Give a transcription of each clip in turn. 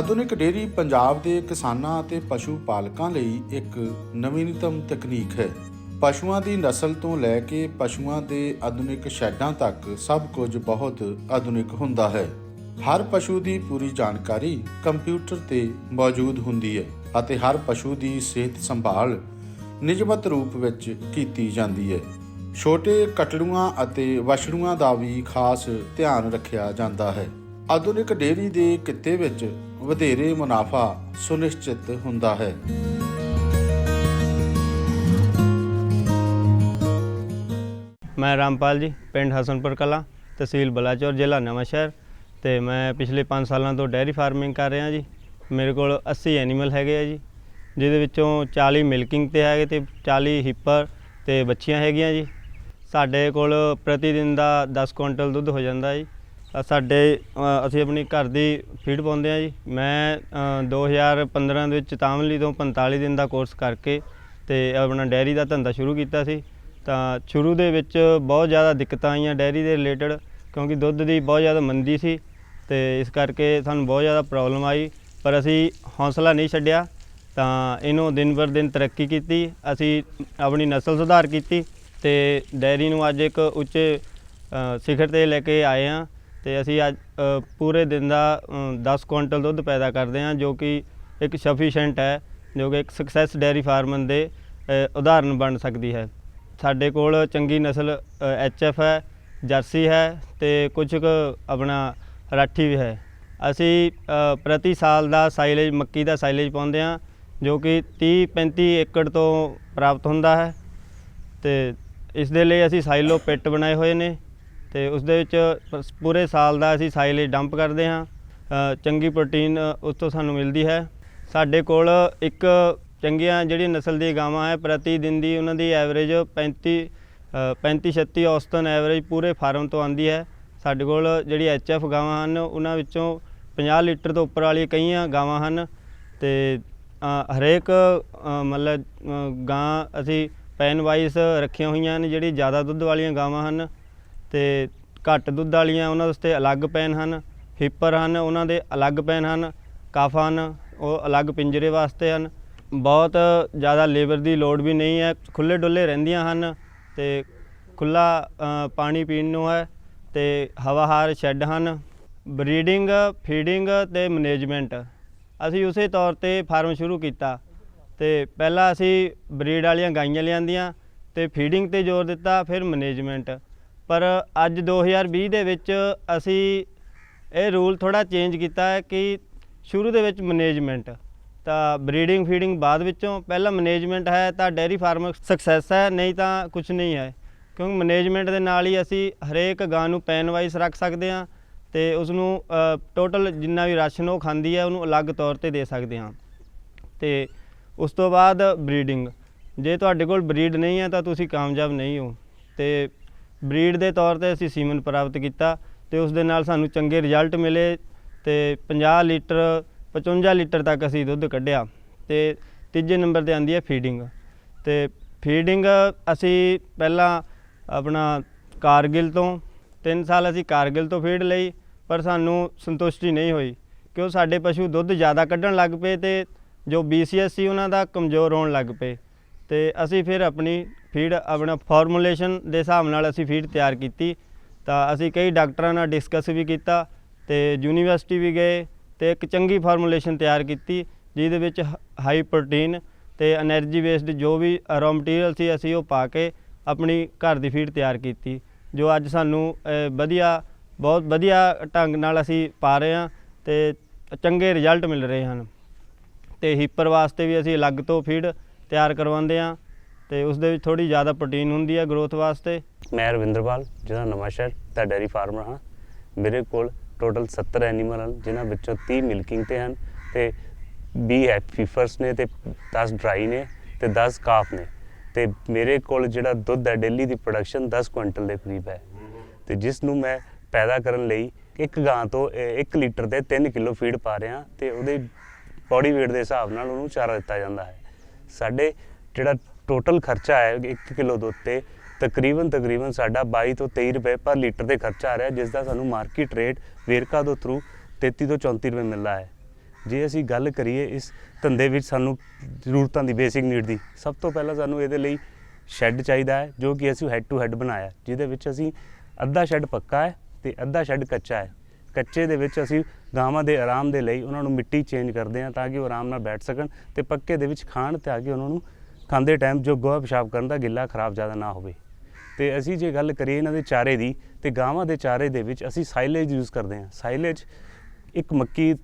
ਆਧੁਨਿਕ ਡੇਅਰੀ ਪੰਜਾਬ ਦੇ ਕਿਸਾਨਾਂ ਅਤੇ ਪਸ਼ੂ ਪਾਲਕਾਂ ਲਈ ਇੱਕ ਨਵੀਨਤਮ ਤਕਨੀਕ ਹੈ। ਪਸ਼ੂਆਂ ਦੀ ਨਸਲ ਤੋਂ ਲੈ ਕੇ ਪਸ਼ੂਆਂ ਦੇ ਆਧੁਨਿਕ ਸ਼ੈੱਡਾਂ ਤੱਕ ਸਭ ਕੁਝ ਬਹੁਤ ਆਧੁਨਿਕ ਹੁੰਦਾ ਹੈ। ਹਰ ਪਸ਼ੂ ਦੀ ਪੂਰੀ ਜਾਣਕਾਰੀ ਕੰਪਿਊਟਰ ਤੇ ਮੌਜੂਦ ਹੁੰਦੀ ਹੈ ਅਤੇ ਹਰ ਪਸ਼ੂ ਦੀ ਸਿਹਤ ਸੰਭਾਲ ਨਿਯਮਤ ਰੂਪ ਵਿੱਚ ਕੀਤੀ ਜਾਂਦੀ ਹੈ। ਛੋਟੇ ਕਟੜੂਆਂ ਅਤੇ ਵਛੜੂਆਂ ਦਾ ਵੀ ਖਾਸ ਧਿਆਨ ਰੱਖਿਆ ਜਾਂਦਾ ਹੈ। ਆਧੁਨਿਕ ਡੇਅਰੀ ਦੇ ਕਿੱਤੇ ਵਿੱਚ ਵਧੇਰੇ ਮੁਨਾਫਾ ਸੁਨਿਸ਼ਚਿਤ ਹੁੰਦਾ ਹੈ। ਮੈਂ ਰਾਮਪਾਲ ਜੀ, ਪਿੰਡ ਹਸਨਪੁਰ ਕਲਾਂ, ਤਹਿਸੀਲ ਬਲਾਚੌਰ, ਜ਼ਿਲ੍ਹਾ ਨਵਾਂਸ਼ਹਿਰ ਤੇ ਮੈਂ ਪਿਛਲੇ 5 ਸਾਲਾਂ ਤੋਂ ਡੈਰੀ ਫਾਰਮਿੰਗ ਕਰ ਰਿਹਾ ਜੀ। ਮੇਰੇ ਕੋਲ 80 ਐਨੀਮਲ ਹੈਗੇ ਆ ਜੀ, ਜਿਹਦੇ ਵਿੱਚੋਂ 40 ਮਿਲਕਿੰਗ ਤੇ ਹੈਗੇ ਤੇ 40 ਹਿੱਪਰ ਤੇ ਬੱਚੀਆਂ ਹੈਗੀਆਂ ਜੀ। ਸਾਡੇ ਕੋਲ ਪ੍ਰਤੀ ਦਿਨ ਦਾ 10 ਕੁਇੰਟਲ ਦੁੱਧ ਹੋ ਜਾਂਦਾ ਜੀ। ਸਾਡੇ ਅ, ਅਸੀਂ ਆਪਣੀ ਘਰ ਦੀ ਫੀਡ ਪਾਉਂਦੇ ਆ ਜੀ। ਮੈਂ ਅ, 2015 ਦੇ ਵਿੱਚ ਤਾਮਲੀ ਤੋਂ 45 ਦਿਨ ਦਾ ਕੋਰਸ ਕਰਕੇ ਤੇ ਆਪਣਾ ਡੈਰੀ ਦਾ ਧੰਦਾ ਸ਼ੁਰੂ ਕੀਤਾ ਸੀ। ਤਾਂ ਸ਼ੁਰੂ ਦੇ ਵਿੱਚ ਬਹੁਤ ਜ਼ਿਆਦਾ ਦਿੱਕਤਾਂ ਆਈਆਂ ਡੈਰੀ ਦੇ ਰਿਲੇਟਡ ਕਿਉਂਕਿ ਦੁੱਧ ਦੀ ਬਹੁਤ ਜ਼ਿਆਦਾ ਮੰਦੀ ਸੀ ਤੇ ਇਸ ਕਰਕੇ ਸਾਨੂੰ ਬਹੁਤ ਜ਼ਿਆਦਾ ਪ੍ਰੋਬਲਮ ਆਈ। ਪਰ ਅਸੀਂ ਹੌਸਲਾ ਨਹੀਂ ਛੱਡਿਆ ਤਾਂ ਇਹਨੂੰ ਦਿਨ ਬਰ ਦਿਨ ਤਰੱਕੀ ਕੀਤੀ। ਅਸੀਂ ਆਪਣੀ ਨਸਲ ਸੁਧਾਰ ਕੀਤੀ ਤੇ ਡੈਰੀ ਨੂੰ ਅੱਜ ਇੱਕ ਉੱਚੇ ਅ, ਸਿਖਰ ਤੇ ਲੈ ਕੇ ਆਏ ਹਾਂ। ਤੇ ਅਸੀਂ ਅੱਜ ਅ, ਪੂਰੇ ਦਿਨ ਦਾ ਅ, 10 ਕੁਇੰਟਲ ਦੁੱਧ ਪੈਦਾ ਕਰਦੇ ਹਾਂ ਜੋ ਕਿ ਇੱਕ ਸਫੀਸ਼ੀਐਂਟ ਹੈ ਜੋ ਕਿ ਇੱਕ ਸਕਸੈਸ ਡੇਅਰੀ ਫਾਰਮਨ ਦੇ ਅ, ਉਦਾਹਰਨ ਬਣ ਸਕਦੀ ਹੈ। ਸਾਡੇ ਕੋਲ ਚੰਗੀ ਨਸਲ ਐਚ ਐਫ ਹੈ ਜਰਸੀ ਹੈ ਤੇ ਕੁਝ ਕੁ ਆਪਣਾ ਰਾਠੀ ਵੀ ਹੈ। ਅਸੀਂ ਅ, ਪ੍ਰਤੀ ਸਾਲ ਦਾ ਸਾਈਲੇਜ ਮੱਕੀ ਦਾ ਸਾਈਲੇਜ ਪਾਉਂਦੇ ਹਾਂ ਜੋ ਕਿ 30 35 ਏਕੜ ਤੋਂ ਪ੍ਰਾਪਤ ਹੁੰਦਾ ਹੈ। ਤੇ ਇਸ ਦੇ ਲਈ ਅਸੀਂ ਸਾਈਲੋ ਪਿੱਟ ਬਣਾਏ ਹੋਏ ਨੇ। ਤੇ ਉਸ ਦੇ ਵਿੱਚ ਪੂਰੇ ਸਾਲ ਦਾ ਅਸੀਂ ਸਾਈਲੇਜ ਡੰਪ ਕਰਦੇ ਹਾਂ। ਚੰਗੀ ਪ੍ਰੋਟੀਨ ਅ, ਉਸ ਤੋਂ ਸਾਨੂੰ ਮਿਲਦੀ ਹੈ। ਸਾਡੇ ਕੋਲ ਇੱਕ ਚੰਗੀਆਂ ਜਿਹੜੀ ਨਸਲ ਦੀ ਗਾਵਾਂ ਹੈ ਪ੍ਰਤੀ ਦਿਨ ਦੀ ਉਹਨਾਂ ਦੀ ਐਵਰੇਜ 35 ਅ, 35 36 ਔਸਤਨ ਐਵਰੇਜ ਪੂਰੇ ਫਾਰਮ ਤੋਂ ਆਂਦੀ ਹੈ। ਸਾਡੇ ਕੋਲ ਜਿਹੜੀ ਐਚ ਐਫ ਗਾਵਾਂ ਹਨ ਉਹਨਾਂ ਵਿੱਚੋਂ 50 ਲੀਟਰ ਤੋਂ ਉੱਪਰ ਵਾਲੀ ਕਈਆਂ ਗਾਵਾਂ ਹਨ। ਤੇ ਹਰੇਕ ਮਤਲਬ ਗਾਂ ਅਸੀਂ ਪੈਨ ਵਾਈਸ ਰੱਖੀਆਂ ਹੋਈਆਂ ਹਨ ਜਿਹੜੀ ਜ਼ਿਆਦਾ ਦੁੱਧ ਵਾਲੀਆਂ ਗਾਵਾਂ ਹਨ। ਤੇ ਘੱਟ ਦੁੱਧ ਵਾਲੀਆਂ ਉਹਨਾਂ ਵਾਸਤੇ ਅਲੱਗ ਪੈਨ ਹਨ, ਹਿੱਪਰ ਹਨ, ਉਹਨਾਂ ਦੇ ਅਲੱਗ ਪੈਨ ਹਨ, ਕਫ ਹਨ, ਉਹ ਅਲੱਗ ਪਿੰਜਰੇ ਵਾਸਤੇ ਹਨ। ਬਹੁਤ ਜ਼ਿਆਦਾ ਲੇਬਰ ਦੀ ਲੋੜ ਵੀ ਨਹੀਂ ਹੈ ਖੁੱਲੇ ਡੁੱਲੇ ਰਹਿੰਦੀਆਂ ਹਨ ਤੇ ਖੁੱਲਾ ਪਾਣੀ ਪੀਣ ਨੂੰ ਹੈ ਤੇ ਹਵਾਹਾਰ ਸ਼ੈੱਡ ਹਨ। ਬਰੀਡਿੰਗ, ਫੀਡਿੰਗ ਤੇ ਮੈਨੇਜਮੈਂਟ। ਅਸੀਂ ਉਸੇ ਤੌਰ ਤੇ ਫਾਰਮ ਸ਼ੁਰੂ ਕੀਤਾ ਤੇ ਪਹਿਲਾਂ ਅਸੀਂ ਬਰੀਡ ਵਾਲੀਆਂ ਗਾਈਆਂ ਲਿਆਂਦੀਆਂ ਤੇ ਫੀਡਿੰਗ ਤੇ ਜ਼ੋਰ ਦਿੱਤਾ, ਫਿਰ ਮੈਨੇਜਮੈਂਟ। ਪਰ ਅੱਜ 2020 ਦੇ ਵਿੱਚ ਅਸੀਂ ਇਹ ਰੂਲ ਥੋੜਾ ਚੇਂਜ ਕੀਤਾ ਹੈ ਕਿ ਸ਼ੁਰੂ ਦੇ ਵਿੱਚ ਮੈਨੇਜਮੈਂਟ, ਤਾਂ ਬਰੀਡਿੰਗ, ਫੀਡਿੰਗ ਬਾਅਦ ਵਿੱਚੋਂ ਪਹਿਲਾਂ ਮੈਨੇਜਮੈਂਟ ਹੈ ਤਾਂ ਡੈਰੀ ਫਾਰਮ ਸਕਸੈਸ ਹੈ, ਨਹੀਂ ਤਾਂ ਕੁਝ ਨਹੀਂ ਹੈ। ਕਿਉਂਕਿ ਮੈਨੇਜਮੈਂਟ ਦੇ ਨਾਲ ਹੀ ਅਸੀਂ ਹਰੇਕ ਗਾਂ ਨੂੰ ਪੈਨ ਵਾਈਸ ਰੱਖ ਸਕਦੇ ਹਾਂ ਤੇ ਉਸ ਨੂੰ ਟੋਟਲ ਜਿੰਨਾ ਵੀ ਰਾਸ਼ਨ ਉਹ ਖਾਂਦੀ ਹੈ, ਉਹਨੂੰ ਅਲੱਗ ਤੌਰ ਤੇ ਦੇ ਸਕਦੇ ਹਾਂ। ਤੇ ਉਸ ਤੋਂ ਬਾਅਦ ਬਰੀਡਿੰਗ, ਜੇ ਤੁਹਾਡੇ ਕੋਲ ਬਰੀਡ ਨਹੀਂ ਹੈ ਤਾਂ ਤੁਸੀਂ ਕਾਮਯਾਬ ਨਹੀਂ ਹੋ। ਤੇ ਬਰੀਡ ਦੇ ਤੌਰ ਤੇ ਅਸੀਂ ਸੀਮਨ ਪ੍ਰਾਪਤ ਕੀਤਾ ਤੇ ਉਸ ਦੇ ਨਾਲ ਸਾਨੂੰ ਚੰਗੇ ਰਿਜ਼ਲਟ ਮਿਲੇ ਤੇ 50 ਲੀਟਰ 55 ਲੀਟਰ ਤੱਕ ਅਸੀਂ ਦੁੱਧ ਕੱਢਿਆ ਤੇ ਤੀਜੇ ਨੰਬਰ ਤੇ ਆਂਦੀ ਹੈ ਫੀਡਿੰਗ। ਤੇ ਫੀਡਿੰਗ ਅਸੀਂ ਪਹਿਲਾਂ ਆਪਣਾ ਕਾਰਗਿਲ ਤੋਂ 3 ਸਾਲ ਅਸੀਂ ਕਾਰਗਿਲ ਤੋਂ ਫੀਡ ਲਈ, ਪਰ ਸਾਨੂੰ ਸੰਤੁਸ਼ਟੀ ਨਹੀਂ ਹੋਈ ਕਿਉਂ ਸਾਡੇ ਪਸ਼ੂ ਦੁੱਧ ਜ਼ਿਆਦਾ ਕੱਢਣ ਲੱਗ ਪਏ ਤੇ ਜੋ BCS ਸੀ ਉਹਨਾਂ ਦਾ ਕਮਜ਼ੋਰ ਹੋਣ ਲੱਗ ਪਏ। ਤੇ ਅਸੀਂ ਫਿਰ ਆਪਣੀ ਫੀਡ ਆਪਣਾ ਫਾਰਮੂਲੇਸ਼ਨ ਦੇ ਹਿਸਾਬ ਨਾਲ ਅਸੀਂ ਫੀਡ ਤਿਆਰ ਕੀਤੀ। ਤਾਂ ਅਸੀਂ ਕਈ ਡਾਕਟਰਾਂ ਨਾਲ ਡਿਸਕਸ ਵੀ ਕੀਤਾ ਤੇ ਯੂਨੀਵਰਸਿਟੀ ਵੀ ਗਏ ਤੇ ਇੱਕ ਚੰਗੀ ਫਾਰਮੂਲੇਸ਼ਨ ਤਿਆਰ ਕੀਤੀ, ਜਿਹਦੇ ਵਿੱਚ ਹਾਈ ਪ੍ਰੋਟੀਨ ਤੇ એનર્ਜੀ ਬੇਸਡ ਜੋ ਵੀ ਰੋ ਮਟੀਰੀਅਲ ਸੀ ਅਸੀਂ ਉਹ ਪਾ ਕੇ ਆਪਣੀ ਘਰ ਦੀ ਫੀਡ ਤਿਆਰ ਕੀਤੀ, ਜੋ ਅੱਜ ਸਾਨੂੰ ਵਧੀਆ, ਬਹੁਤ ਵਧੀਆ ਢੰਗ ਨਾਲ ਅਸੀਂ ਪਾ ਰਹੇ ਹਾਂ ਤੇ ਚੰਗੇ ਰਿਜ਼ਲਟ ਮਿਲ ਰਹੇ ਹਨ। ਤੇ ਹੀਪਰ ਵਾਸਤੇ ਵੀ ਅਸੀਂ ਅਲੱਗ ਤੋਂ ਫੀਡ ਤਿਆਰ ਕਰਵਾਉਂਦੇ ਹਾਂ ਤੇ ਉਸ ਦੇ ਵਿੱਚ ਥੋੜੀ ਜ਼ਿਆਦਾ ਪ੍ਰੋਟੀਨ ਹੁੰਦੀ ਹੈ ਗਰੋਥ ਵਾਸਤੇ। ਮੈਂ ਰਵਿੰਦਰਪਾਲ ਜਿਹੜਾ ਨਵਾਂਸ਼ਹਿਰ ਦਾ ਡੈਰੀ ਫਾਰਮਰ ਹਾਂ। ਮੇਰੇ ਕੋਲ ਟੋਟਲ 70 ਐਨੀਮਲ ਹਨ ਜਿਨ੍ਹਾਂ ਵਿੱਚੋਂ 30 ਮਿਲਕਿੰਗ ਤੇ ਹਨ ਤੇ 20 ਫੀਫਰਸ ਨੇ ਤੇ 10 ਡਰਾਈ ਨੇ ਤੇ 10 ਕਾਫ ਨੇ। ਤੇ ਮੇਰੇ ਕੋਲ ਜਿਹੜਾ ਦੁੱਧ ਹੈ ਡੇਲੀ ਦੀ ਪ੍ਰੋਡਕਸ਼ਨ 10 ਕੁਇੰਟਲ ਦੇ ਕਰੀਬ ਹੈ। ਤੇ ਜਿਸ ਨੂੰ ਮੈਂ ਪੈਦਾ ਕਰਨ ਲਈ ਇੱਕ ਗਾਂ ਤੋਂ 1 ਲੀਟਰ ਦੇ 3 ਕਿਲੋ ਫੀਡ ਪਾ ਰਿਹਾ ਤੇ ਉਹਦੇ ਬੋਡੀ weight ਦੇ ਹਿਸਾਬ ਨਾਲ ਉਹਨੂੰ ਚਾਰਾ ਦਿੱਤਾ ਜਾਂਦਾ ਹੈ। ਸਾਡੇ ਜਿਹੜਾ ਟੋਟਲ ਖਰਚਾ ਹੈ 1 ਕਿਲੋ ਦੁੱਧ ਤੇ ਤਕਰੀਬਨ ਤਕਰੀਬਨ ਸਾਡਾ 22 ਤੋਂ 23 ਰੁਪਏ ਪਰ ਲੀਟਰ ਦੇ ਖਰਚਾ ਆ ਰਿਹਾ, ਜਿਸ ਦਾ ਸਾਨੂੰ ਮਾਰਕੀਟ ਰੇਟ ਵੇਰਕਾ ਦੇ ਥਰੂ 33 ਤੋਂ 34 ਰੁਪਏ ਮਿਲਦਾ ਹੈ। ਜੇ ਅਸੀਂ ਗੱਲ ਕਰੀਏ ਇਸ ਧੰਦੇ ਵਿੱਚ ਸਾਨੂੰ ਜ਼ਰੂਰਤਾਂ ਦੀ ਬੇਸਿਕ ਨੀਡ ਦੀ, ਸਭ ਤੋਂ ਪਹਿਲਾਂ ਸਾਨੂੰ ਇਹਦੇ ਲਈ ਸ਼ੈੱਡ ਚਾਹੀਦਾ ਹੈ, ਜੋ ਕਿ ਅਸੀਂ ਹੈੱਡ ਟੂ ਹੈੱਡ ਬਣਾਇਆ ਜਿਹਦੇ ਵਿੱਚ ਅਸੀਂ ਅੱਧਾ ਸ਼ੈੱਡ ਪੱਕਾ ਹੈ ਤੇ ਅੱਧਾ ਸ਼ੈੱਡ ਕੱਚਾ ਹੈ। ਕੱਚੇ ਦੇ ਵਿੱਚ ਅਸੀਂ ਗਾਵਾਂ ਦੇ ਆਰਾਮ ਦੇ ਲਈ ਉਹਨਾਂ ਨੂੰ ਮਿੱਟੀ ਚੇਂਜ ਕਰਦੇ ਹਾਂ ਤਾਂ ਕਿ ਉਹ ਆਰਾਮ ਨਾਲ ਬੈਠ ਸਕਣ ਤੇ ਪੱਕੇ ਦੇ ਵਿੱਚ ਖਾਣ ਤਾਂ ਕਿ ਉਹਨਾਂ ਨੂੰ ਖਾਂਦੇ ਟਾਈਮ ਜੋ ਗੋਹਾ ਪਿਸ਼ਾਬ ਕਰਨ ਦਾ ਗਿੱਲਾ ਖਰਾਬ ਜ਼ਿਆਦਾ ਨਾ ਹੋਵੇ। ਤੇ ਅਸੀਂ ਜੇ ਗੱਲ ਕਰੀਏ ਇਹਨਾਂ ਦੇ ਚਾਰੇ ਦੀ, ਤੇ ਗਾਵਾਂ ਦੇ ਚਾਰੇ ਦੇ ਵਿੱਚ ਅਸੀਂ ਸਾਈਲੇਜ ਯੂਜ਼ ਕਰਦੇ ਹਾਂ। ਸਾਈਲੇਜ ਇੱਕ ਮੱਕੀ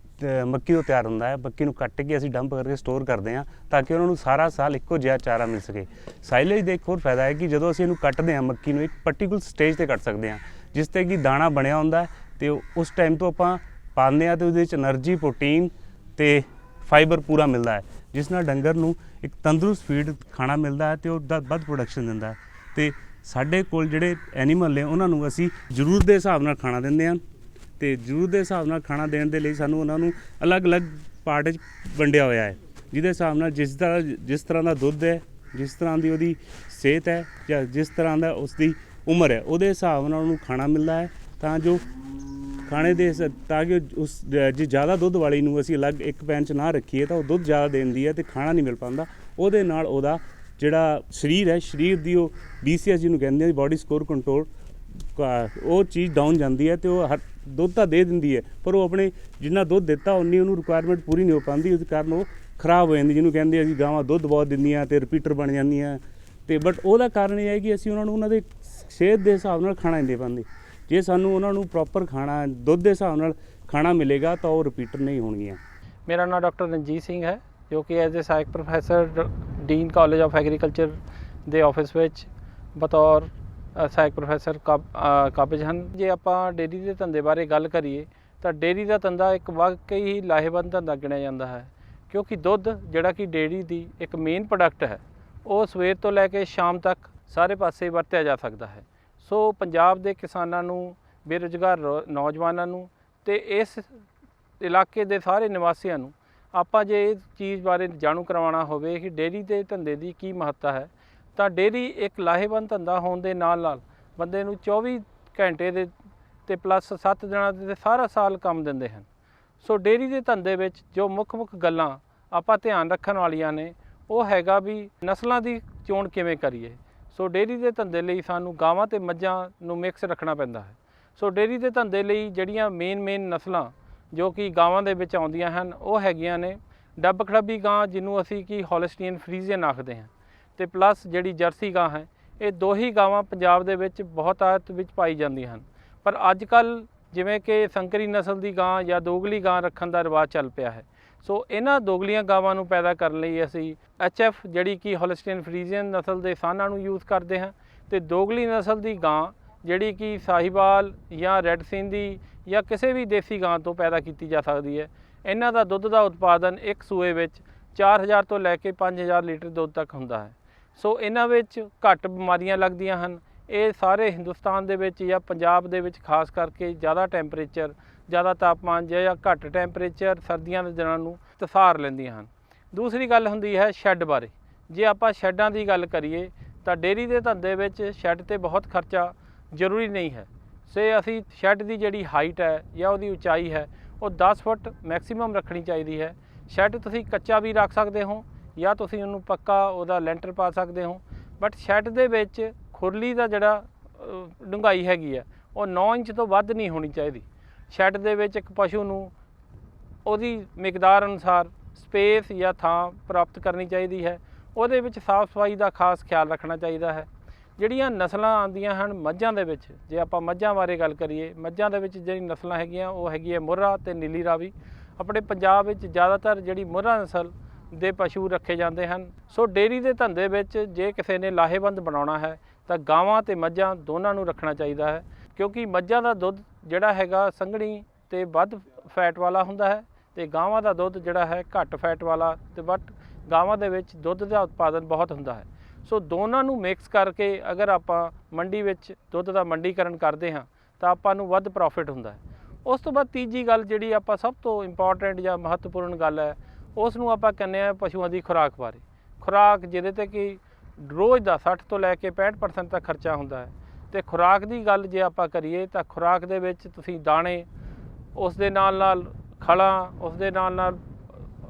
ਮੱਕੀ ਤੋਂ ਤਿਆਰ ਹੁੰਦਾ ਹੈ। ਮੱਕੀ ਨੂੰ ਕੱਟ ਕੇ ਅਸੀਂ ਡੰਪ ਕਰਕੇ ਸਟੋਰ ਕਰਦੇ ਹਾਂ ਤਾਂ ਕਿ ਉਹਨਾਂ ਨੂੰ ਸਾਰਾ ਸਾਲ ਇੱਕੋ ਜਿਹਾ ਚਾਰਾ ਮਿਲ ਸਕੇ। ਸਾਈਲੇਜ ਦਾ ਇੱਕ ਹੋਰ ਫਾਇਦਾ ਹੈ ਕਿ ਜਦੋਂ ਅਸੀਂ ਇਹਨੂੰ ਕੱਟਦੇ ਹਾਂ, ਮੱਕੀ ਨੂੰ ਇੱਕ ਪਾਰਟਿਕੂਲਰ ਸਟੇਜ ਤੇ ਕੱਟ ਸਕਦੇ ਹਾਂ, ਜਿਸ ਤੇ ਕਿ ਦਾਣਾ ਬਣਿਆ ਹੁੰਦਾ ਹੈ ਤੇ ਉਸ ਟਾਈਮ ਤੋਂ ਆਪਾਂ ਪਾਉਂਦੇ ਆ ਤੇ ਉਹਦੇ ਵਿੱਚ એનર્ਜੀ ਪ੍ਰੋਟੀਨ ਤੇ ਫਾਈਬਰ ਪੂਰਾ ਮਿਲਦਾ ਹੈ, ਜਿਸ ਨਾਲ ਡੰਗਰ ਨੂੰ ਇੱਕ ਤੰਦਰੁਸਤ ਫੀਡ ਖਾਣਾ ਮਿਲਦਾ ਹੈ ਤੇ ਉਹ ਵੱਧ ਪ੍ਰੋਡਕਸ਼ਨ ਦਿੰਦਾ ਹੈ। ਤੇ ਸਾਡੇ ਕੋਲ ਜਿਹੜੇ ਐਨੀਮਲ ਨੇ, ਉਹਨਾਂ ਨੂੰ ਅਸੀਂ ਜ਼ਰੂਰ ਦੇ ਹਿਸਾਬ ਨਾਲ ਖਾਣਾ ਦਿੰਦੇ ਹਾਂ ਤੇ ਜ਼ਰੂਰ ਦੇ ਹਿਸਾਬ ਨਾਲ ਖਾਣਾ ਦੇਣ ਦੇ ਲਈ ਸਾਨੂੰ ਉਹਨਾਂ ਨੂੰ ਅਲੱਗ-ਅਲੱਗ ਪਾਰਟ ਵਿੱਚ ਵੰਡਿਆ ਹੋਇਆ ਹੈ, ਜਿਹਦੇ ਹਿਸਾਬ ਨਾਲ ਜਿਸ ਦਾ ਜਿਸ ਤਰ੍ਹਾਂ ਦਾ ਦੁੱਧ ਹੈ, ਜਿਸ ਤਰ੍ਹਾਂ ਦੀ ਉਹਦੀ ਸਿਹਤ ਹੈ ਜਾਂ ਜਿਸ ਤਰ੍ਹਾਂ ਦਾ ਉਸਦੀ ਉਮਰ ਹੈ, ਉਹਦੇ ਹਿਸਾਬ ਨਾਲ ਉਹਨੂੰ ਖਾਣਾ ਮਿਲਦਾ ਹੈ ਤਾਂ ਜੋ ਖਾਣੇ ਦੇ ਸ- ਤਾਂ ਕਿ ਉਸ, ਜੇ ਜ਼ਿਆਦਾ ਦੁੱਧ ਵਾਲੀ ਨੂੰ ਅਸੀਂ ਅਲੱਗ ਇੱਕ ਪੈਨ 'ਚ ਨਾ ਰੱਖੀਏ ਤਾਂ ਉਹ ਦੁੱਧ ਜ਼ਿਆਦਾ ਦਿੰਦੀ ਹੈ ਤੇ ਖਾਣਾ ਨਹੀਂ ਮਿਲ ਪਾਉਂਦਾ। ਉਹਦੇ ਨਾਲ ਉਹਦਾ ਜਿਹੜਾ ਸਰੀਰ ਹੈ, ਸਰੀਰ ਦੀ ਉਹ BCS ਜਿਹਨੂੰ ਕਹਿੰਦੇ ਆ ਬਾਡੀ ਸਕੋਰ ਕੰਟਰੋਲ ਉਹ ਚੀਜ਼ ਡਾਊਨ ਜਾਂਦੀ ਹੈ ਤੇ ਉਹ ਹਰ, ਦੁੱਧ ਤਾਂ ਦੇ ਦਿੰਦੀ ਹੈ, ਪਰ ਉਹ ਆਪਣੇ ਜਿੰਨਾ ਦੁੱਧ ਦਿੱਤਾ ਉਨੀ ਉਹਨੂੰ ਰਿਕੁਆਇਰਮੈਂਟ ਪੂਰੀ ਨਹੀਂ ਹੋ ਪਾਉਂਦੀ, ਉਸ ਕਾਰਨ ਉਹ ਖਰਾਬ ਹੋ ਜਾਂਦੀ, ਜਿਹਨੂੰ ਕਹਿੰਦੇ ਆ ਜੀ ਗਾਵਾਂ ਦੁੱਧ ਬਹੁਤ ਦਿੰਦੀਆਂ ਤੇ ਰਿਪੀਟਰ ਬਣ ਜਾਂਦੀਆਂ। ਤੇ ਬਟ ਉਹਦਾ ਕਾਰਨ ਇਹ ਹੈ ਕਿ ਅਸੀਂ ਉਹਨਾਂ ਨੂੰ, ਉਹਨਾਂ ਦੇ ਸਿਹਤ ਦੇ ਹਿਸਾਬ ਨਾਲ ਖਾਣਾ ਨਹੀਂ ਦੇ ਪਾਉਂਦੇ। ਜੇ ਸਾਨੂੰ ਉਹਨਾਂ ਨੂੰ ਪ੍ਰੋਪਰ ਖਾਣਾ ਦੁੱਧ ਦੇ ਹਿਸਾਬ ਨਾਲ ਖਾਣਾ ਮਿਲੇਗਾ ਤਾਂ ਉਹ ਰਿਪੀਟਰ ਨਹੀਂ ਹੋਣਗੀਆਂ। ਮੇਰਾ ਨਾਮ ਡਾਕਟਰ ਰਣਜੀਤ ਸਿੰਘ ਹੈ ਜੋ ਕਿ ਐਜ਼ ਅ ਸਹਾਇਕ professor dean college of agriculture ਦੇ ਆਫਿਸ ਵਿੱਚ ਬਤੌਰ ਅ, ਸਹਾਇਕ ਪ੍ਰੋਫੈਸਰ ਕਾਬ- ਅ, ਕਾਬਜ ਹਨ। ਜੇ ਆਪਾਂ ਡੇਅਰੀ ਦੇ ਧੰਦੇ ਬਾਰੇ ਗੱਲ ਕਰੀਏ ਤਾਂ ਡੇਅਰੀ ਦਾ ਧੰਦਾ ਇੱਕ ਵਾਕਈ ਹੀ ਲਾਹੇਵੰਦ ਧੰਦਾ ਗਿਣਿਆ ਜਾਂਦਾ ਹੈ ਕਿਉਂਕਿ ਦੁੱਧ ਜਿਹੜਾ ਕਿ ਡੇਅਰੀ ਦੀ ਇੱਕ ਮੇਨ ਪ੍ਰੋਡਕਟ ਹੈ ਉਹ ਸਵੇਰ ਤੋਂ ਲੈ ਕੇ ਸ਼ਾਮ ਤੱਕ ਸਾਰੇ ਪਾਸੇ ਵਰਤਿਆ ਜਾ ਸਕਦਾ ਹੈ। ਸੋ ਪੰਜਾਬ ਦੇ ਕਿਸਾਨਾਂ ਨੂੰ, ਬੇਰੁਜ਼ਗਾਰ ਰੋ- ਨੌਜਵਾਨਾਂ ਨੂੰ ਤੇ ਇਸ ਇਲਾਕੇ ਦੇ ਸਾਰੇ ਨਿਵਾਸੀਆਂ ਨੂੰ ਆਪਾਂ ਜੇ ਇਸ ਚੀਜ਼ ਬਾਰੇ ਜਾਣੂ ਕਰਵਾਉਣਾ ਹੋਵੇ ਕਿ ਡੇਅਰੀ ਦੇ ਧੰਦੇ ਦੀ ਕੀ ਮਹੱਤਤਾ ਹੈ, ਤਾਂ ਡੇਅਰੀ ਇੱਕ ਲਾਹੇਵੰਦ ਧੰਦਾ ਹੋਣ ਦੇ ਨਾਲ ਨਾਲ ਬੰਦੇ ਨੂੰ 24 ਘੰਟੇ ਦੇ ਤੇ ਪਲੱਸ 7 ਦਿਨਾਂ ਦੇ ਸਾਰਾ ਸਾਲ ਕੰਮ ਦਿੰਦੇ ਹਨ। ਸੋ ਡੇਅਰੀ ਦੇ ਧੰਦੇ ਵਿੱਚ ਜੋ ਮੁੱਖ-ਮੁੱਖ ਗੱਲਾਂ ਆਪਾਂ ਧਿਆਨ ਰੱਖਣ ਵਾਲੀਆਂ ਨੇ, ਉਹ ਹੈਗਾ ਵੀ ਨਸਲਾਂ ਦੀ ਚੋਣ ਕਿਵੇਂ ਕਰੀਏ ਸੋ ਡੇਅਰੀ ਦੇ ਧੰਦੇ ਲਈ ਸਾਨੂੰ ਗਾਵਾਂ ਤੇ ਮੱਝਾਂ ਨੂੰ ਮਿਕਸ ਰੱਖਣਾ ਪੈਂਦਾ ਹੈ। ਸੋ ਡੇਅਰੀ ਦੇ ਧੰਦੇ ਲਈ ਜਿਹੜੀਆਂ ਮੇਨ ਮੇਨ ਨਸਲਾਂ ਜੋ ਕਿ ਗਾਵਾਂ ਦੇ ਵਿੱਚ ਆਉਂਦੀਆਂ ਹਨ, ਉਹ ਹੈਗੀਆਂ ਨੇ ਡੱਬ ਖੜੱਬੀ ਗਾਂ ਜਿਹਨੂੰ ਅਸੀਂ ਕੀ ਹੋਲਸਟੀਨ ਫਰੀਜ਼ੀਅਨ ਆਖਦੇ ਹਾਂ ਤੇ ਪਲੱਸ ਜਿਹੜੀ ਜਰਸੀ ਗਾਂ ਹੈ, ਇਹ ਦੋ ਹੀ ਗਾਵਾਂ ਪੰਜਾਬ ਦੇ ਵਿੱਚ ਬਹੁਤ ਆਇਤ ਵਿੱਚ ਪਾਈ ਜਾਂਦੀਆਂ ਹਨ। ਪਰ ਅੱਜ ਕੱਲ ਜਿਵੇਂ ਕਿ ਸੰਕਰੀ ਨਸਲ ਦੀ ਗਾਂ ਜਾਂ ਦੋਗਲੀ ਗਾਂ ਰੱਖਣ ਦਾ ਰਿਵਾਜ ਚੱਲ ਪਿਆ ਹੈ। ਸੋ ਇਹਨਾਂ ਦੋਗਲੀਆਂ ਗਾਵਾਂ ਨੂੰ ਪੈਦਾ ਕਰਨ ਲਈ ਅਸੀਂ ਐਚਐਫ ਜਿਹੜੀ ਕਿ ਹੋਲਸਟੀਨ ਫਰੀਜ਼ੀਅਨ ਨਸਲ ਦੇ ਸਾਨਾਂ ਨੂੰ ਯੂਜ਼ ਕਰਦੇ ਹਾਂ ਤੇ ਦੋਗਲੀ ਨਸਲ ਦੀ ਗਾਂ ਜਿਹੜੀ ਕਿ ਸਾਹੀਵਾਲ ਜਾਂ ਰੈੱਡ ਸਿੰਧੀ ਜਾਂ ਕਿਸੇ ਵੀ ਦੇਸੀ ਗਾਂ ਤੋਂ ਪੈਦਾ ਕੀਤੀ ਜਾ ਸਕਦੀ ਹੈ। ਇਹਨਾਂ ਦਾ ਦੁੱਧ ਦਾ ਉਤਪਾਦਨ ਇੱਕ ਸੂਏ ਵਿੱਚ 4000 ਤੋਂ ਲੈ ਕੇ 5000 ਲੀਟਰ ਦੁੱਧ ਤੱਕ ਹੁੰਦਾ ਹੈ। ਸੋ ਇਹਨਾਂ ਵਿੱਚ ਘੱਟ ਬਿਮਾਰੀਆਂ ਲੱਗਦੀਆਂ ਹਨ। ਇਹ ਸਾਰੇ ਹਿੰਦੁਸਤਾਨ ਦੇ ਵਿੱਚ ਜਾਂ ਪੰਜਾਬ ਦੇ ਵਿੱਚ ਖਾਸ ਕਰਕੇ ਜ਼ਿਆਦਾ ਟੈਂਪਰੇਚਰ ਜ਼ਿਆਦਾ ਤਾਪਮਾਨ ਜਾਂ ਘੱਟ ਟੈਂਪਰੇਚਰ ਸਰਦੀਆਂ ਦੇ ਦਿਨਾਂ ਨੂੰ ਤਸਾਰ ਲੈਂਦੀਆਂ ਹਨ। ਦੂਸਰੀ ਗੱਲ ਹੁੰਦੀ ਹੈ ਸ਼ੈੱਡ ਬਾਰੇ। ਜੇ ਆਪਾਂ ਸ਼ੈੱਡਾਂ ਦੀ ਗੱਲ ਕਰੀਏ ਤਾਂ ਡੇਅਰੀ ਦੇ ਧੰਦੇ ਵਿੱਚ ਸ਼ੈੱਡ ਤੇ ਬਹੁਤ ਖਰਚਾ ਜ਼ਰੂਰੀ ਨਹੀਂ ਹੈ। ਸੇ ਅਸੀਂ ਸ਼ੈੱਡ ਦੀ ਜਿਹੜੀ ਹਾਈਟ ਹੈ ਜਾਂ ਉਹਦੀ ਉਚਾਈ ਹੈ ਉਹ 10 ਫੁੱਟ ਮੈਕਸਿਮਮ ਰੱਖਣੀ ਚਾਹੀਦੀ ਹੈ। ਸ਼ੈੱਡ ਤੁਸੀਂ ਕੱਚਾ ਵੀ ਰੱਖ ਸਕਦੇ ਹੋ ਜਾਂ ਤੁਸੀਂ ਉਹਨੂੰ ਪੱਕਾ ਉਹਦਾ ਲੈਂਟਰ ਪਾ ਸਕਦੇ ਹੋ। ਬਟ ਸ਼ੈੱਡ ਦੇ ਵਿੱਚ ਖੁਰਲੀ ਦਾ ਜਿਹੜਾ ਅ, ਡੂੰਘਾਈ ਹੈਗੀ ਹੈ ਉਹ 9 ਇੰਚ ਤੋਂ ਵੱਧ ਨਹੀਂ ਹੋਣੀ ਚਾਹੀਦੀ। ਸ਼ੈੱਡ ਦੇ ਵਿੱਚ ਇੱਕ ਪਸ਼ੂ ਨੂੰ ਉਹਦੀ ਮਿਕਦਾਰ ਅਨੁਸਾਰ ਸਪੇਸ ਜਾਂ ਥਾਂ ਪ੍ਰਾਪਤ ਕਰਨੀ ਚਾਹੀਦੀ ਹੈ। ਉਹਦੇ ਵਿੱਚ ਸਾਫ਼ ਸਫ਼ਾਈ ਦਾ ਖਾਸ ਖਿਆਲ ਰੱਖਣਾ ਚਾਹੀਦਾ ਹੈ। ਜਿਹੜੀਆਂ ਨਸਲਾਂ ਆਉਂਦੀਆਂ ਹਨ ਮੱਝਾਂ ਦੇ ਵਿੱਚ, ਜੇ ਆਪਾਂ ਮੱਝਾਂ ਬਾਰੇ ਗੱਲ ਕਰੀਏ, ਮੱਝਾਂ ਦੇ ਵਿੱਚ ਜਿਹੜੀ ਨਸਲਾਂ ਹੈਗੀਆਂ, ਉਹ ਹੈਗੀ ਹੈ ਮੁਰਰਾ ਤੇ ਨੀਲੀ ਰਾਵੀ। ਆਪਣੇ ਪੰਜਾਬ ਵਿੱਚ ਜ਼ਿਆਦਾਤਰ ਜਿਹੜੀ ਮੁਰਰਾ ਨਸਲ ਦੇ ਪਸ਼ੂ ਰੱਖੇ ਜਾਂਦੇ ਹਨ। ਸੋ ਡੇਅਰੀ ਦੇ ਧੰਦੇ ਵਿੱਚ ਜੇ ਕਿਸੇ ਨੇ ਲਾਹੇਵੰਦ ਬਣਾਉਣਾ ਹੈ, ਤਾਂ ਗਾਵਾਂ ਤੇ ਮੱਝਾਂ ਦੋਨਾਂ ਨੂੰ ਰੱਖਣਾ ਚਾਹੀਦਾ ਹੈ। ਕਿਉਂਕਿ ਮੱਝਾਂ ਦਾ ਦੁੱਧ ਜਿਹੜਾ ਹੈਗਾ ਸੰਘਣੀ ਤੇ ਵੱਧ ਫੈਟ ਵਾਲਾ ਹੁੰਦਾ ਹੈ ਤੇ ਗਾਵਾਂ ਦਾ ਦੁੱਧ ਜਿਹੜਾ ਹੈ ਘੱਟ ਫੈਟ ਵਾਲਾ ਤੇ ਬਟ ਗਾਵਾਂ ਦੇ ਵਿੱਚ ਦੁੱਧ ਦਾ ਉਤਪਾਦਨ ਬਹੁਤ ਹੁੰਦਾ ਹੈ। ਸੋ ਦੋਨਾਂ ਨੂੰ ਮਿਕਸ ਕਰਕੇ ਅਗਰ ਆਪਾਂ ਮੰਡੀ ਵਿੱਚ ਦੁੱਧ ਦਾ ਮੰਡੀਕਰਨ ਕਰਦੇ ਹਾਂ, ਤਾਂ ਆਪਾਂ ਨੂੰ ਵੱਧ ਪ੍ਰੋਫਿਟ ਹੁੰਦਾ ਹੈ। ਉਸ ਤੋਂ ਬਾਅਦ ਤੀਜੀ ਗੱਲ ਜਿਹੜੀ ਆਪਾਂ ਸਭ ਤੋਂ ਇੰਪੋਰਟੈਂਟ ਜਾਂ ਮਹੱਤਵਪੂਰਨ ਗੱਲ ਹੈ, ਉਸ ਨੂੰ ਆਪਾਂ ਕਹਿੰਦੇ ਆ ਪਸ਼ੂਆਂ ਦੀ ਖੁਰਾਕ ਬਾਰੇ। ਖੁਰਾਕ ਜਿਹਦੇ ਤੇ ਕਿ ਰੋਜ਼ ਦਾ 60 ਤੋਂ ਲੈ ਕੇ 65% ਤੱਕ ਖਰਚਾ ਹੁੰਦਾ ਹੈ। ਤੇ ਖੁਰਾਕ ਦੀ ਗੱਲ ਜੇ ਆਪਾਂ ਕਰੀਏ ਤਾਂ ਖੁਰਾਕ ਦੇ ਵਿੱਚ ਤੁਸੀਂ ਦਾਣੇ, ਉਸ ਦੇ ਨਾਲ ਨਾਲ ਖਲਾਂ, ਉਸ ਦੇ ਨਾਲ ਨਾਲ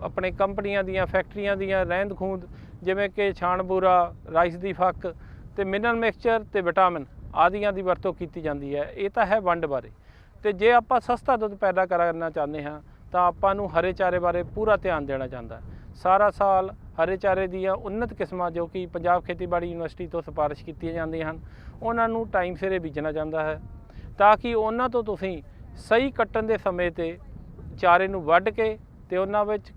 ਆਪਣੇ ਕੰਪਨੀਆਂ ਦੀਆਂ, ਫੈਕਟਰੀਆਂ ਦੀਆਂ ਰਹਿੰਦ ਖੂੰਦ ਜਿਵੇਂ ਕਿ ਛਾਣਬੂਰਾ ਰਾਈਸ ਦੀ ਫੱਕ ਤੇ ਮਿਨਰਲ ਮਿਕਸਚਰ ਤੇ ਵਿਟਾਮਿਨ ਆਦੀਆਂ ਦੀ ਵਰਤੋਂ ਕੀਤੀ ਜਾਂਦੀ ਹੈ। ਇਹ ਤਾਂ ਹੈ ਵੰਡ ਬਾਰੇ। ਤੇ ਜੇ ਆਪਾਂ ਸਸਤਾ ਦੁੱਧ ਪੈਦਾ ਕਰਨਾ ਚਾਹੁੰਦੇ ਹਾਂ ਤਾਂ ਆਪਾਂ ਨੂੰ ਹਰੇ ਚਾਰੇ ਬਾਰੇ ਪੂਰਾ ਧਿਆਨ ਦੇਣਾ ਚਾਹੁੰਦਾ ਸਾਰਾ ਸਾਲ ਹਰੇ ਚਾਰੇ ਦੀਆਂ ਉન્નਤ ਕਿਸਮਾਂ ਜੋ ਕਿ ਪੰਜਾਬ ਖੇਤੀਬਾੜੀ ਯੂਨੀਵਰਸਿਟੀ ਤੋਂ ਸਿਫਾਰਿਸ਼ ਕੀਤੀਆਂ ਜਾਂਦੀਆਂ ਹਨ, ਉਹਨਾਂ ਨੂੰ ਟਾਈਮ ਸਿਰੇ ਬੀਜਣਾ ਚਾਹੁੰਦਾ ਹੈ ਤਾਂ ਕਿ ਉਹਨਾਂ ਤੋਂ ਤੁਸੀਂ ਸਹੀ ਕੱਟਣ ਦੇ ਸਮੇਂ ਤੇ ਚਾਰੇ ਨੂੰ ਵੱਢ ਕੇ ਤੇ ਉਹਨਾਂ ਵਿੱਚ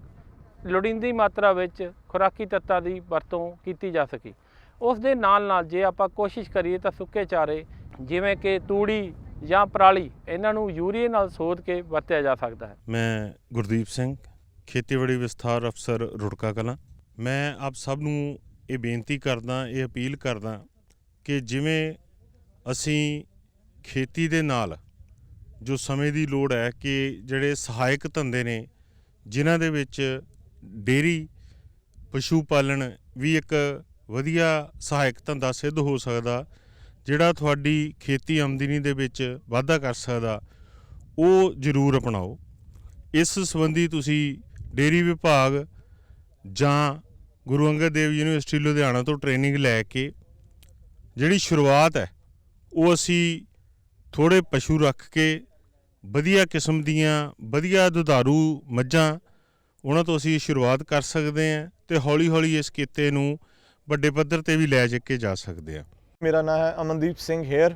ਲੋੜੀਂਦੀ ਮਾਤਰਾ ਵਿੱਚ ਖੁਰਾਕੀ ਤੱਤਾਂ ਦੀ ਵਰਤੋਂ ਕੀਤੀ ਜਾ ਸਕੇ। ਉਸ ਦੇ ਨਾਲ ਨਾਲ ਜੇ ਆਪਾਂ ਕੋਸ਼ਿਸ਼ ਕਰੀਏ ਤਾਂ ਸੁੱਕੇ ਚਾਰੇ ਜਿਵੇਂ ਕਿ ਤੂੜੀ ਜਾਂ ਪਰਾਲੀ, ਇਹਨਾਂ ਨੂੰ ਯੂਰੀਏ ਨਾਲ ਸੋਧ ਕੇ ਵਰਤਿਆ ਜਾ ਸਕਦਾ ਹੈ। ਮੈਂ ਗੁਰਦੀਪ ਸਿੰਘ, ਖੇਤੀਬਾੜੀ ਵਿਸਥਾਰ ਅਫਸਰ ਰੁੜਕਾ ਕਲਾਂ। ਮੈਂ ਆਪ ਸਭ ਨੂੰ ਇਹ ਬੇਨਤੀ ਕਰਦਾ, ਇਹ ਅਪੀਲ ਕਰਦਾ ਕਿ ਜਿਵੇਂ ਅਸੀਂ ਖੇਤੀ ਦੇ ਨਾਲ ਜੋ ਸਮੇਂ ਦੀ ਲੋੜ ਹੈ ਕਿ ਜਿਹੜੇ ਸਹਾਇਕ ਧੰਦੇ ਨੇ, ਜਿਨ੍ਹਾਂ ਦੇ ਵਿੱਚ ਡੇਰੀ ਪਸ਼ੂ ਪਾਲਣ ਵੀ ਇੱਕ ਵਧੀਆ ਸਹਾਇਕ ਧੰਦਾ ਸਿੱਧ ਹੋ ਸਕਦਾ, ਜਿਹੜਾ ਤੁਹਾਡੀ ਖੇਤੀ ਆਮਦਨੀ ਦੇ ਵਿੱਚ ਵਾਧਾ ਕਰ ਸਕਦਾ, ਉਹ ਜ਼ਰੂਰ ਅਪਣਾਓ। ਇਸ ਸੰਬੰਧੀ ਤੁਸੀਂ ਡੇਰੀ ਵਿਭਾਗ ਜਾਂ ਗੁਰੂ ਅੰਗਦ ਦੇਵ ਯੂਨੀਵਰਸਿਟੀ ਲੁਧਿਆਣਾ ਤੋਂ ਟ੍ਰੇਨਿੰਗ ਲੈ ਕੇ ਜਿਹੜੀ ਸ਼ੁਰੂਆਤ ਹੈ, ਉਹ ਅਸੀਂ ਥੋੜੇ ਪਸ਼ੂ ਰੱਖ ਕੇ ਵਧੀਆ ਕਿਸਮ ਦੀਆਂ ਵਧੀਆ ਦੁਧਾਰੂ ਮੱਝਾਂ, ਉਹਨਾਂ ਤੋਂ ਅਸੀਂ ਸ਼ੁਰੂਆਤ ਕਰ ਸਕਦੇ ਹਾਂ ਤੇ ਹੌਲੀ-ਹੌਲੀ ਇਸ ਕਿੱਤੇ ਨੂੰ ਵੱਡੇ ਪੱਧਰ ਤੇ ਵੀ ਲੈ ਜਾ ਕੇ ਜਾ ਸਕਦੇ ਹਾਂ। ਮੇਰਾ ਨਾਮ ਹੈ ਅਮਨਦੀਪ ਸਿੰਘ ਹੇਅਰ